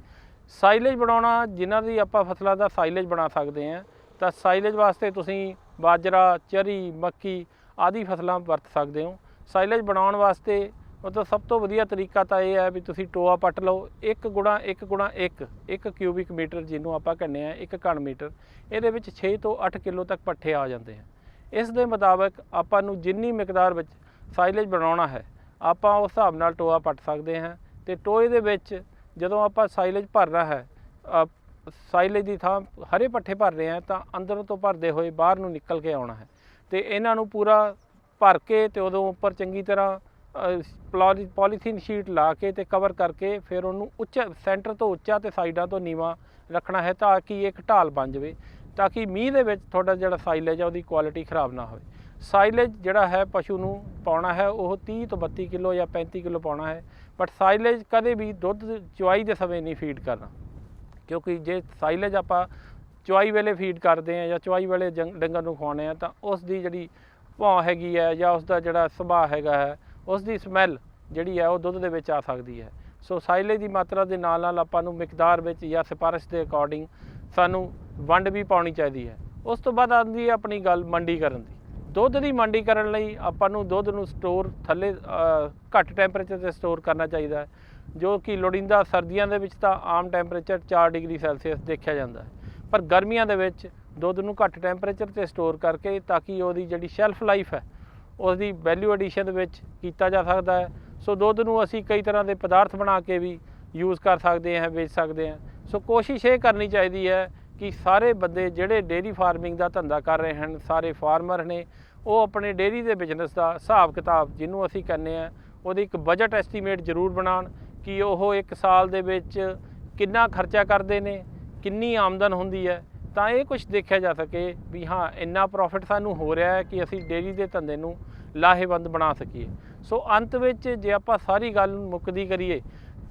ਸਾਈਲੇਜ ਬਣਾਉਣਾ, ਜਿਨ੍ਹਾਂ ਦੀ ਆਪਾਂ ਫਸਲਾਂ ਦਾ ਸਾਈਲੇਜ ਬਣਾ ਸਕਦੇ ਹਾਂ, ਤਾਂ ਸਾਈਲੇਜ ਵਾਸਤੇ ਤੁਸੀਂ ਬਾਜਰਾ, ਚਰੀ, ਮੱਕੀ ਆਦਿ ਫਸਲਾਂ ਵਰਤ ਸਕਦੇ ਹੋ। ਸਾਈਲੇਜ ਬਣਾਉਣ ਵਾਸਤੇ ਮਤਲਬ ਸਭ ਤੋਂ ਵਧੀਆ ਤਰੀਕਾ ਤਾਂ ਇਹ ਹੈ ਵੀ ਤੁਸੀਂ ਟੋਆ ਪੱਟ ਲਓ 1 ਗੁਣਾ 1 ਗੁਣਾ 1 1 ਕਿਊਬਿਕ ਮੀਟਰ ਜਿਹਨੂੰ ਆਪਾਂ ਕਹਿੰਦੇ ਆ 1 ਘਣ ਮੀਟਰ। ਇਹਦੇ ਵਿੱਚ 6 ਤੋਂ 8 ਕਿਲੋ ਤੱਕ ਪੱਠੇ ਆ ਜਾਂਦੇ ਹਨ ਇਸ ਦੇ ਮੁਤਾਬਕ ਆਪਾਂ ਨੂੰ ਜਿੰਨੀ ਮਿਕਦਾਰ ਵਿੱਚ ਸਾਈਲੇਜ ਬਣਾਉਣਾ ਹੈ, ਆਪਾਂ ਉਸ ਹਿਸਾਬ ਨਾਲ ਟੋਆ ਪੱਟ ਸਕਦੇ ਹਾਂ। ਤੇ ਟੋਏ ਦੇ ਵਿੱਚ ਜਦੋਂ ਆਪਾਂ ਸਾਈਲੇਜ ਭਰਨਾ ਹੈ ਸਾਈਲੇਜ ਦੀ ਥਾਂ ਹਰੇ ਪੱਠੇ ਭਰ ਰਹੇ ਹਾਂ ਤਾਂ ਅੰਦਰੋਂ ਤੋਂ ਭਰਦੇ ਹੋਏ ਬਾਹਰ ਨੂੰ ਨਿਕਲ ਕੇ ਆਉਣਾ ਹੈ। ਤੇ ਇਹਨਾਂ ਨੂੰ ਪੂਰਾ ਭਰ ਕੇ ਤੇ ਉਦੋਂ ਉੱਪਰ ਚੰਗੀ ਤਰ੍ਹਾਂ ਅ, ਪੋਲੀਥੀਨ ਸ਼ੀਟ ਲਾ ਕੇ ਤੇ ਕਵਰ ਕਰਕੇ ਫਿਰ ਉਹਨੂੰ ਉੱਚਾ ਸੈਂਟਰ ਤੋਂ ਉੱਚਾ ਤੇ ਸਾਈਡਾਂ ਤੋਂ ਨੀਵਾ ਰੱਖਣਾ ਹੈ ਤਾਂ ਕਿ ਇੱਕ ਢਾਲ ਬਣ ਜਾਵੇ ਤਾਂ ਕਿ ਮੀਂਹ ਦੇ ਵਿੱਚ ਤੁਹਾਡਾ ਜਿਹੜਾ ਸਾਈਲੇਜ ਆ ਉਹਦੀ ਕੁਆਲਿਟੀ ਖਰਾਬ ਨਾ ਹੋਵੇ। ਸਾਈਲੇਜ ਜਿਹੜਾ ਹੈ ਪਸ਼ੂ ਨੂੰ ਪਾਉਣਾ ਹੈ ਉਹ 30 ਤੋਂ 32 ਕਿਲੋ ਜਾਂ 35 ਕਿਲੋ ਪਾਉਣਾ ਹੈ। ਬਟ ਸਾਈਲੇਜ ਕਦੇ ਵੀ ਦੁੱਧ ਚੁਆਈ ਦੇ ਸਮੇਂ ਨਹੀਂ ਫੀਡ ਕਰਨਾ। ਕਿਉਂਕਿ ਜੇ ਸਾਈਲੇਜ ਆਪਾਂ ਚੁਆਈ ਵੇਲੇ ਫੀਡ ਕਰਦੇ ਆ ਜਾਂ ਚੁਆਈ ਵੇਲੇ ਜੰਗ- ਡੰਗਰ ਨੂੰ ਖਵਾਉਂਦੇ ਆ ਤਾਂ ਉਸ ਦੀ ਜਿਹੜੀ ਭੌਂ ਹੈਗੀ ਹੈ ਜਾਂ ਉਸ ਦਾ ਜਿਹੜਾ ਸੁਭਾਅ ਹੈਗਾ ਹੈ, ਉਸ ਦੀ ਸਮੈਲ ਜਿਹੜੀ ਹੈ ਉਹ ਦੁੱਧ ਦੇ ਵਿੱਚ ਆ ਸਕਦੀ ਹੈ। ਸੋ ਸਾਈਲੇਜ ਦੀ ਮਾਤਰਾ ਦੇ ਨਾਲ ਨਾਲ ਆਪਾਂ ਨੂੰ ਮਿਕਦਾਰ ਵਿੱਚ ਜਾਂ ਸਿਫਾਰਿਸ਼ ਦੇ ਅਕੋਰਡਿੰਗ ਸਾਨੂੰ ਵੰਡ ਵੀ ਪਾਉਣੀ ਚਾਹੀਦੀ ਹੈ। ਉਸ ਤੋਂ ਬਾਅਦ ਆਉਂਦੀ ਹੈ ਆਪਣੀ ਗੱਲ ਮੰਡੀ ਕਰਨ ਦੀ। ਦੁੱਧ ਦੀ ਮੰਡੀ ਕਰਨ ਲਈ ਆਪਾਂ ਨੂੰ ਦੁੱਧ ਨੂੰ ਸਟੋਰ ਥੱਲੇ ਘੱਟ ਟੈਂਪਰੇਚਰ ਤੇ ਸਟੋਰ ਕਰਨਾ ਚਾਹੀਦਾ ਹੈ, ਜੋ ਕਿ ਲੋੜੀਂਦਾ ਸਰਦੀਆਂ ਦੇ ਵਿੱਚ ਤਾਂ ਆਮ ਟੈਂਪਰੇਚਰ 4 ਡਿਗਰੀ ਸੈਲਸੀਅਸ ਦੇਖਿਆ ਜਾਂਦਾ ਹੈ। ਪਰ ਗਰਮੀਆਂ ਦੇ ਵਿੱਚ ਦੁੱਧ ਨੂੰ ਘੱਟ ਟੈਂਪਰੇਚਰ ਤੇ ਸਟੋਰ ਕਰਕੇ ਤਾਂ ਕਿ ਉਹਦੀ ਜਿਹੜੀ ਸ਼ੈਲਫ ਲਾਈਫ ਹੈ ਉਸ ਦੀ ਵੈਲਿਊ ਐਡੀਸ਼ਨ ਦੇ ਵਿੱਚ ਕੀਤਾ ਜਾ ਸਕਦਾ ਹੈ। ਸੋ ਦੁੱਧ ਨੂੰ ਅਸੀਂ ਕਈ ਤਰ੍ਹਾਂ ਦੇ ਪਦਾਰਥ ਬਣਾ ਕੇ ਵੀ ਯੂਜ਼ ਕਰ ਸਕਦੇ ਹਾਂ, ਵੇਚ ਸਕਦੇ ਹਾਂ। ਸੋ ਕੋਸ਼ਿਸ਼ ਇਹ ਕਰਨੀ ਚਾਹੀਦੀ ਹੈ ਕਿ ਸਾਰੇ ਬੰਦੇ ਜਿਹੜੇ ਡੇਅਰੀ ਫਾਰਮਿੰਗ ਦਾ ਧੰਦਾ ਕਰ ਰਹੇ ਹਨ, ਸਾਰੇ ਫਾਰਮਰ ਨੇ, ਉਹ ਆਪਣੇ ਡੇਅਰੀ ਦੇ ਬਿਜ਼ਨਸ ਦਾ ਹਿਸਾਬ ਕਿਤਾਬ ਜਿਹਨੂੰ ਅਸੀਂ ਕਹਿੰਦੇ ਆ ਉਹਦੀ ਇੱਕ ਬਜਟ ਐਸਟੀਮੇਟ ਜ਼ਰੂਰ ਬਣਾਉਣ ਕਿ ਉਹ ਇੱਕ ਸਾਲ ਦੇ ਵਿੱਚ ਕਿੰਨਾ ਖਰਚਾ ਕਰਦੇ ਨੇ, ਕਿੰਨੀ ਆਮਦਨ ਹੁੰਦੀ ਹੈ, ਤਾਂ ਇਹ ਕੁਝ ਦੇਖਿਆ ਜਾ ਸਕੇ ਵੀ ਹਾਂ, ਇੰਨਾ ਪ੍ਰੋਫਿਟ ਸਾਨੂੰ ਹੋ ਰਿਹਾ ਹੈ ਕਿ ਅਸੀਂ ਡੇਅਰੀ ਦੇ ਧੰਦੇ ਨੂੰ ਲਾਹੇਵੰਦ ਬਣਾ ਸਕੀਏ। ਸੋ ਅੰਤ ਵਿੱਚ ਜੇ ਆਪਾਂ ਸਾਰੀ ਗੱਲ ਮੁੱਕਦੀ ਕਰੀਏ,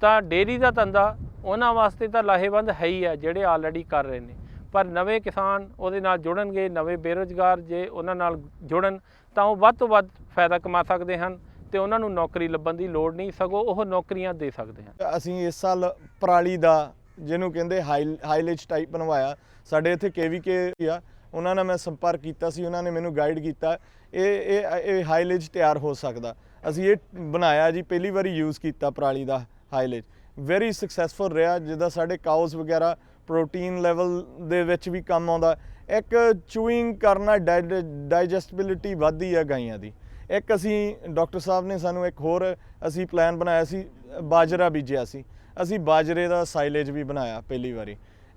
ਤਾਂ ਡੇਅਰੀ ਦਾ ਧੰਦਾ ਉਹਨਾਂ ਵਾਸਤੇ ਤਾਂ ਲਾਹੇਵੰਦ ਹੈ ਹੀ ਹੈ, ਜਿਹੜੇ ਆਲਰੇਡੀ ਕਰ ਰਹੇ ਨੇ। ਪਰ ਨਵੇਂ ਕਿਸਾਨ ਉਹਦੇ ਨਾਲ ਜੁੜਨਗੇ, ਨਵੇਂ ਬੇਰੁਜ਼ਗਾਰ ਜੇ ਉਹਨਾਂ ਨਾਲ ਜੁੜਨ, ਤਾਂ ਉਹ ਵੱਧ ਤੋਂ ਵੱਧ ਫਾਇਦਾ ਕਮਾ ਸਕਦੇ ਹਨ ਤੇ ਉਹਨਾਂ ਨੂੰ ਨੌਕਰੀ ਲੱਭਣ ਦੀ ਲੋੜ ਨਹੀਂ, ਸਗੋਂ ਉਹ ਨੌਕਰੀਆਂ ਦੇ ਸਕਦੇ ਹਨ। ਅਸੀਂ ਇਸ ਸਾਲ ਪਰਾਲੀ ਦਾ ਜਿਹਨੂੰ ਕਹਿੰਦੇ ਹਾਈ, ਹਾਈਲੇਜ ਟਾਈਪ ਬਣਵਾਇਆ, ਸਾਡੇ ਇੱਥੇ ਕੇਵੀਕੇ ਆ, ਉਹਨਾਂ ਨਾਲ ਮੈਂ ਸੰਪਰਕ ਕੀਤਾ ਸੀ, ਉਹਨਾਂ ਨੇ ਮੈਨੂੰ ਗਾਈਡ ਕੀਤਾ, ਇਹ ਇਹ ਇਹ ਹਾਈਲੇਜ ਤਿਆਰ ਹੋ ਸਕਦਾ। ਅਸੀਂ ਇਹ ਬਣਾਇਆ ਜੀ, ਪਹਿਲੀ ਵਾਰੀ ਯੂਜ਼ ਕੀਤਾ ਪਰਾਲੀ ਦਾ ਹਾਈਲੇਜ। ਵੈਰੀ ਸਕਸੈਸਫੁਲ ਰਿਹਾ, ਜਿੱਦਾਂ ਸਾਡੇ ਕਾਊਸ ਵਗੈਰਾ ਪ੍ਰੋਟੀਨ ਲੈਵਲ ਦੇ ਵਿੱਚ ਵੀ ਕੰਮ ਆਉਂਦਾ। ਇੱਕ ਚੂਇੰਗ ਕਰਨਾ ਡਾਈਜੈਸਟਿਬਿਲਿਟੀ ਵੱਧਦੀ ਹੈ ਗਾਈਆਂ ਦੀ। ਇੱਕ ਅਸੀਂ ਡਾਕਟਰ ਸਾਹਿਬ ਨੇ ਸਾਨੂੰ ਇੱਕ ਹੋਰ ਅਸੀਂ ਪਲਾਨ ਬਣਾਇਆ ਸੀ, ਬਾਜਰਾ ਬੀਜਿਆ ਸੀ। ਅਸੀਂ ਬਾਜਰੇ ਦਾ ਸਾਈਲੇਜ ਵੀ ਬਣਾਇਆ ਪਹਿਲੀ ਵਾਰੀ।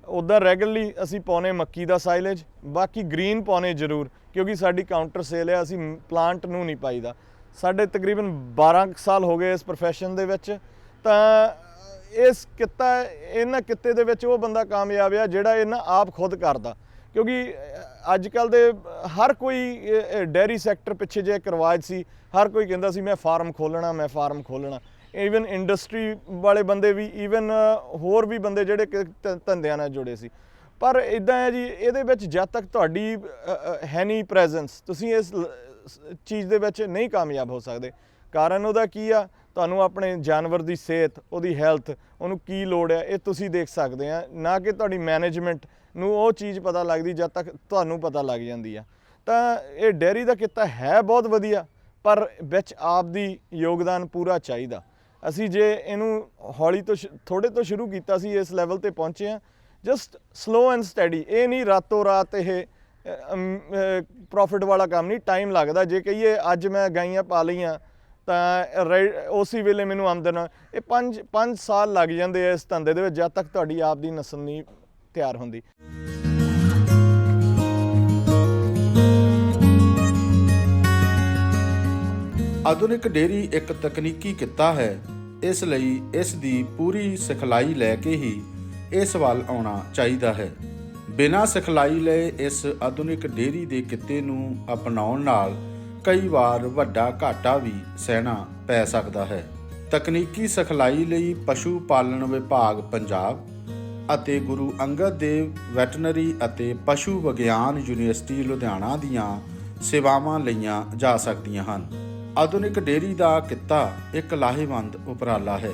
ਉਦਾਂ ਰੈਗੂਲਰਲੀ ਅਸੀਂ ਪਾਉਨੇ ਮੱਕੀ ਦਾ ਸਾਈਲੇਜ ਬਾਕੀ ਗ੍ਰੀਨ ਪਾਉਨੇ ਜ਼ਰੂਰ, ਕਿਉਂਕਿ ਸਾਡੀ ਕਾਊਂਟਰ ਸੇਲ ਹੈ ਅਸੀਂ ਪਲਾਂਟ ਨੂੰ ਨਹੀਂ ਪਾਈਦਾ। ਸਾਡੇ ਤਕਰੀਬਨ 12 ਕੁ ਸਾਲ ਹੋ ਗਏ ਇਸ profession ਦੇ ਵਿੱਚ। ਤਾਂ ਇਸ ਕਿੱਤਾ, ਇਹਨਾਂ ਕਿੱਤੇ ਦੇ ਵਿੱਚ ਉਹ ਬੰਦਾ ਕਾਮਯਾਬ ਆ ਜਿਹੜਾ ਇਹਨਾਂ ਆਪ ਖੁਦ ਕਰਦਾ। ਕਿਉਂਕਿ ਅੱਜ ਕੱਲ ਦੇ ਹਰ ਕੋਈ ਡੈਰੀ ਸੈਕਟਰ ਪਿੱਛੇ ਜੇ ਇੱਕ ਸੀ, ਹਰ ਕੋਈ ਕਹਿੰਦਾ ਸੀ, ਮੈਂ ਫਾਰਮ ਖੋਲਣਾ ਮੈਂ ਫਾਰਮ ਖੋਲਣਾ ਈਵਨ ਇੰਡਸਟਰੀ ਵਾਲੇ ਬੰਦੇ ਵੀ ਈਵਨ ਹੋਰ ਵੀ ਬੰਦੇ ਜਿਹੜੇ ਕਿ ਧੰਦਿਆਂ ਨਾਲ ਜੁੜੇ ਸੀ। ਪਰ ਇਦਾਂ ਹੈ ਜੀ, ਇਹਦੇ ਵਿੱਚ ਜਦ ਤੱਕ ਤੁਹਾਡੀ ਹੈ ਨਹੀਂ ਪ੍ਰੈਜ਼ੈਂਸ ਤੁਸੀਂ ਇਸ ਚੀਜ਼ ਦੇ ਵਿੱਚ ਨਹੀਂ ਕਾਮਯਾਬ ਹੋ ਸਕਦੇ। ਕਾਰਨ ਉਹਦਾ ਕੀ ਆ? ਤੁਹਾਨੂੰ ਆਪਣੇ ਜਾਨਵਰ ਦੀ ਸਿਹਤ, ਉਹਦੀ ਹੈਲਥ, ਉਹਨੂੰ ਕੀ ਲੋੜ ਹੈ ਇਹ ਤੁਸੀਂ ਦੇਖ ਸਕਦੇ ਆ। ਨਾ ਕਿ ਤੁਹਾਡੀ ਮੈਨੇਜਮੈਂਟ ਨੂੰ ਉਹ ਚੀਜ਼ ਪਤਾ ਲੱਗਦੀ ਜਦ ਤੱਕ ਤੁਹਾਨੂੰ ਪਤਾ ਲੱਗ ਜਾਂਦੀ ਆ। ਤਾਂ ਇਹ ਡੇਅਰੀ ਦਾ ਕਿੱਤਾ ਹੈ ਬਹੁਤ ਵਧੀਆ, ਪਰ ਵਿੱਚ ਆਪ ਦੀ ਯੋਗਦਾਨ ਪੂਰਾ ਚਾਹੀਦਾ। ਅਸੀਂ ਜੇ ਇਹਨੂੰ ਹੌਲੀ ਤੋਂ ਥੋੜੇ ਤੋਂ ਸ਼ੁਰੂ ਕੀਤਾ ਸੀ, ਇਸ ਲੈਵਲ ਤੇ ਪਹੁੰਚੇ ਆ ਜਸਟ ਸਲੋ ਐਂਡ ਸਟੈਡੀ ਇਹ ਨਹੀਂ ਰਾਤੋਂ ਰਾਤ ਇਹ ਪ੍ਰੋਫਿਟ ਵਾਲਾ ਕੰਮ ਨਹੀਂ ਟਾਈਮ ਲੱਗਦਾ। ਜੇ ਕਹੀਏ ਅੱਜ ਮੈਂ ਗਾਈਆਂ ਪਾ ਲਈਆਂ ਤਾਂ ਰੇ- ਉਸੇ ਵੇਲੇ ਮੈਨੂੰ ਆਮਦਨ, ਇਹ 5 5 ਸਾਲ ਲੱਗ ਜਾਂਦੇ ਆ ਇਸ ਧੰਦੇ ਦੇ ਵਿੱਚ, ਜਦ ਤੱਕ ਤੁਹਾਡੀ ਆਪ ਦੀ ਨਸਲ ਨਹੀਂ ਤਿਆਰ ਹੁੰਦੀ। ਆਧੁਨਿਕ ਡੇਅਰੀ ਇੱਕ ਤਕਨੀਕੀ ਕਿੱਤਾ ਹੈ। ਇਸ ਲਈ ਇਸ ਦੀ ਪੂਰੀ ਸਿਖਲਾਈ ਲੈ ਕੇ ਹੀ ਇਸ ਵੱਲ ਆਉਣਾ ਚਾਹੀਦਾ ਹੈ। ਬਿਨਾਂ ਸਿਖਲਾਈ ਲਏ ਇਸ ਆਧੁਨਿਕ ਡੇਅਰੀ ਦੇ ਕਿੱਤੇ ਨੂੰ ਅਪਣਾਉਣ ਨਾਲ ਕਈ ਵਾਰ ਵੱਡਾ ਘਾਟਾ ਵੀ ਸਹਿਣਾ ਪੈ ਸਕਦਾ ਹੈ। ਤਕਨੀਕੀ ਸਿਖਲਾਈ ਲਈ ਪਸ਼ੂ ਪਾਲਣ ਵਿਭਾਗ ਪੰਜਾਬ ਅਤੇ ਗੁਰੂ ਅੰਗਦ ਦੇਵ ਵੈਟਰਨਰੀ ਅਤੇ ਪਸ਼ੂ ਵਿਗਿਆਨ ਯੂਨੀਵਰਸਿਟੀ ਲੁਧਿਆਣਾ ਦੀਆਂ ਸੇਵਾਵਾਂ ਲਈਆਂ ਜਾ ਸਕਦੀਆਂ ਹਨ। ਆਧੁਨਿਕ ਡੇਅਰੀ ਦਾ ਕਿੱਤਾ ਇੱਕ ਲਾਹੇਵੰਦ ਉਪਰਾਲਾ ਹੈ।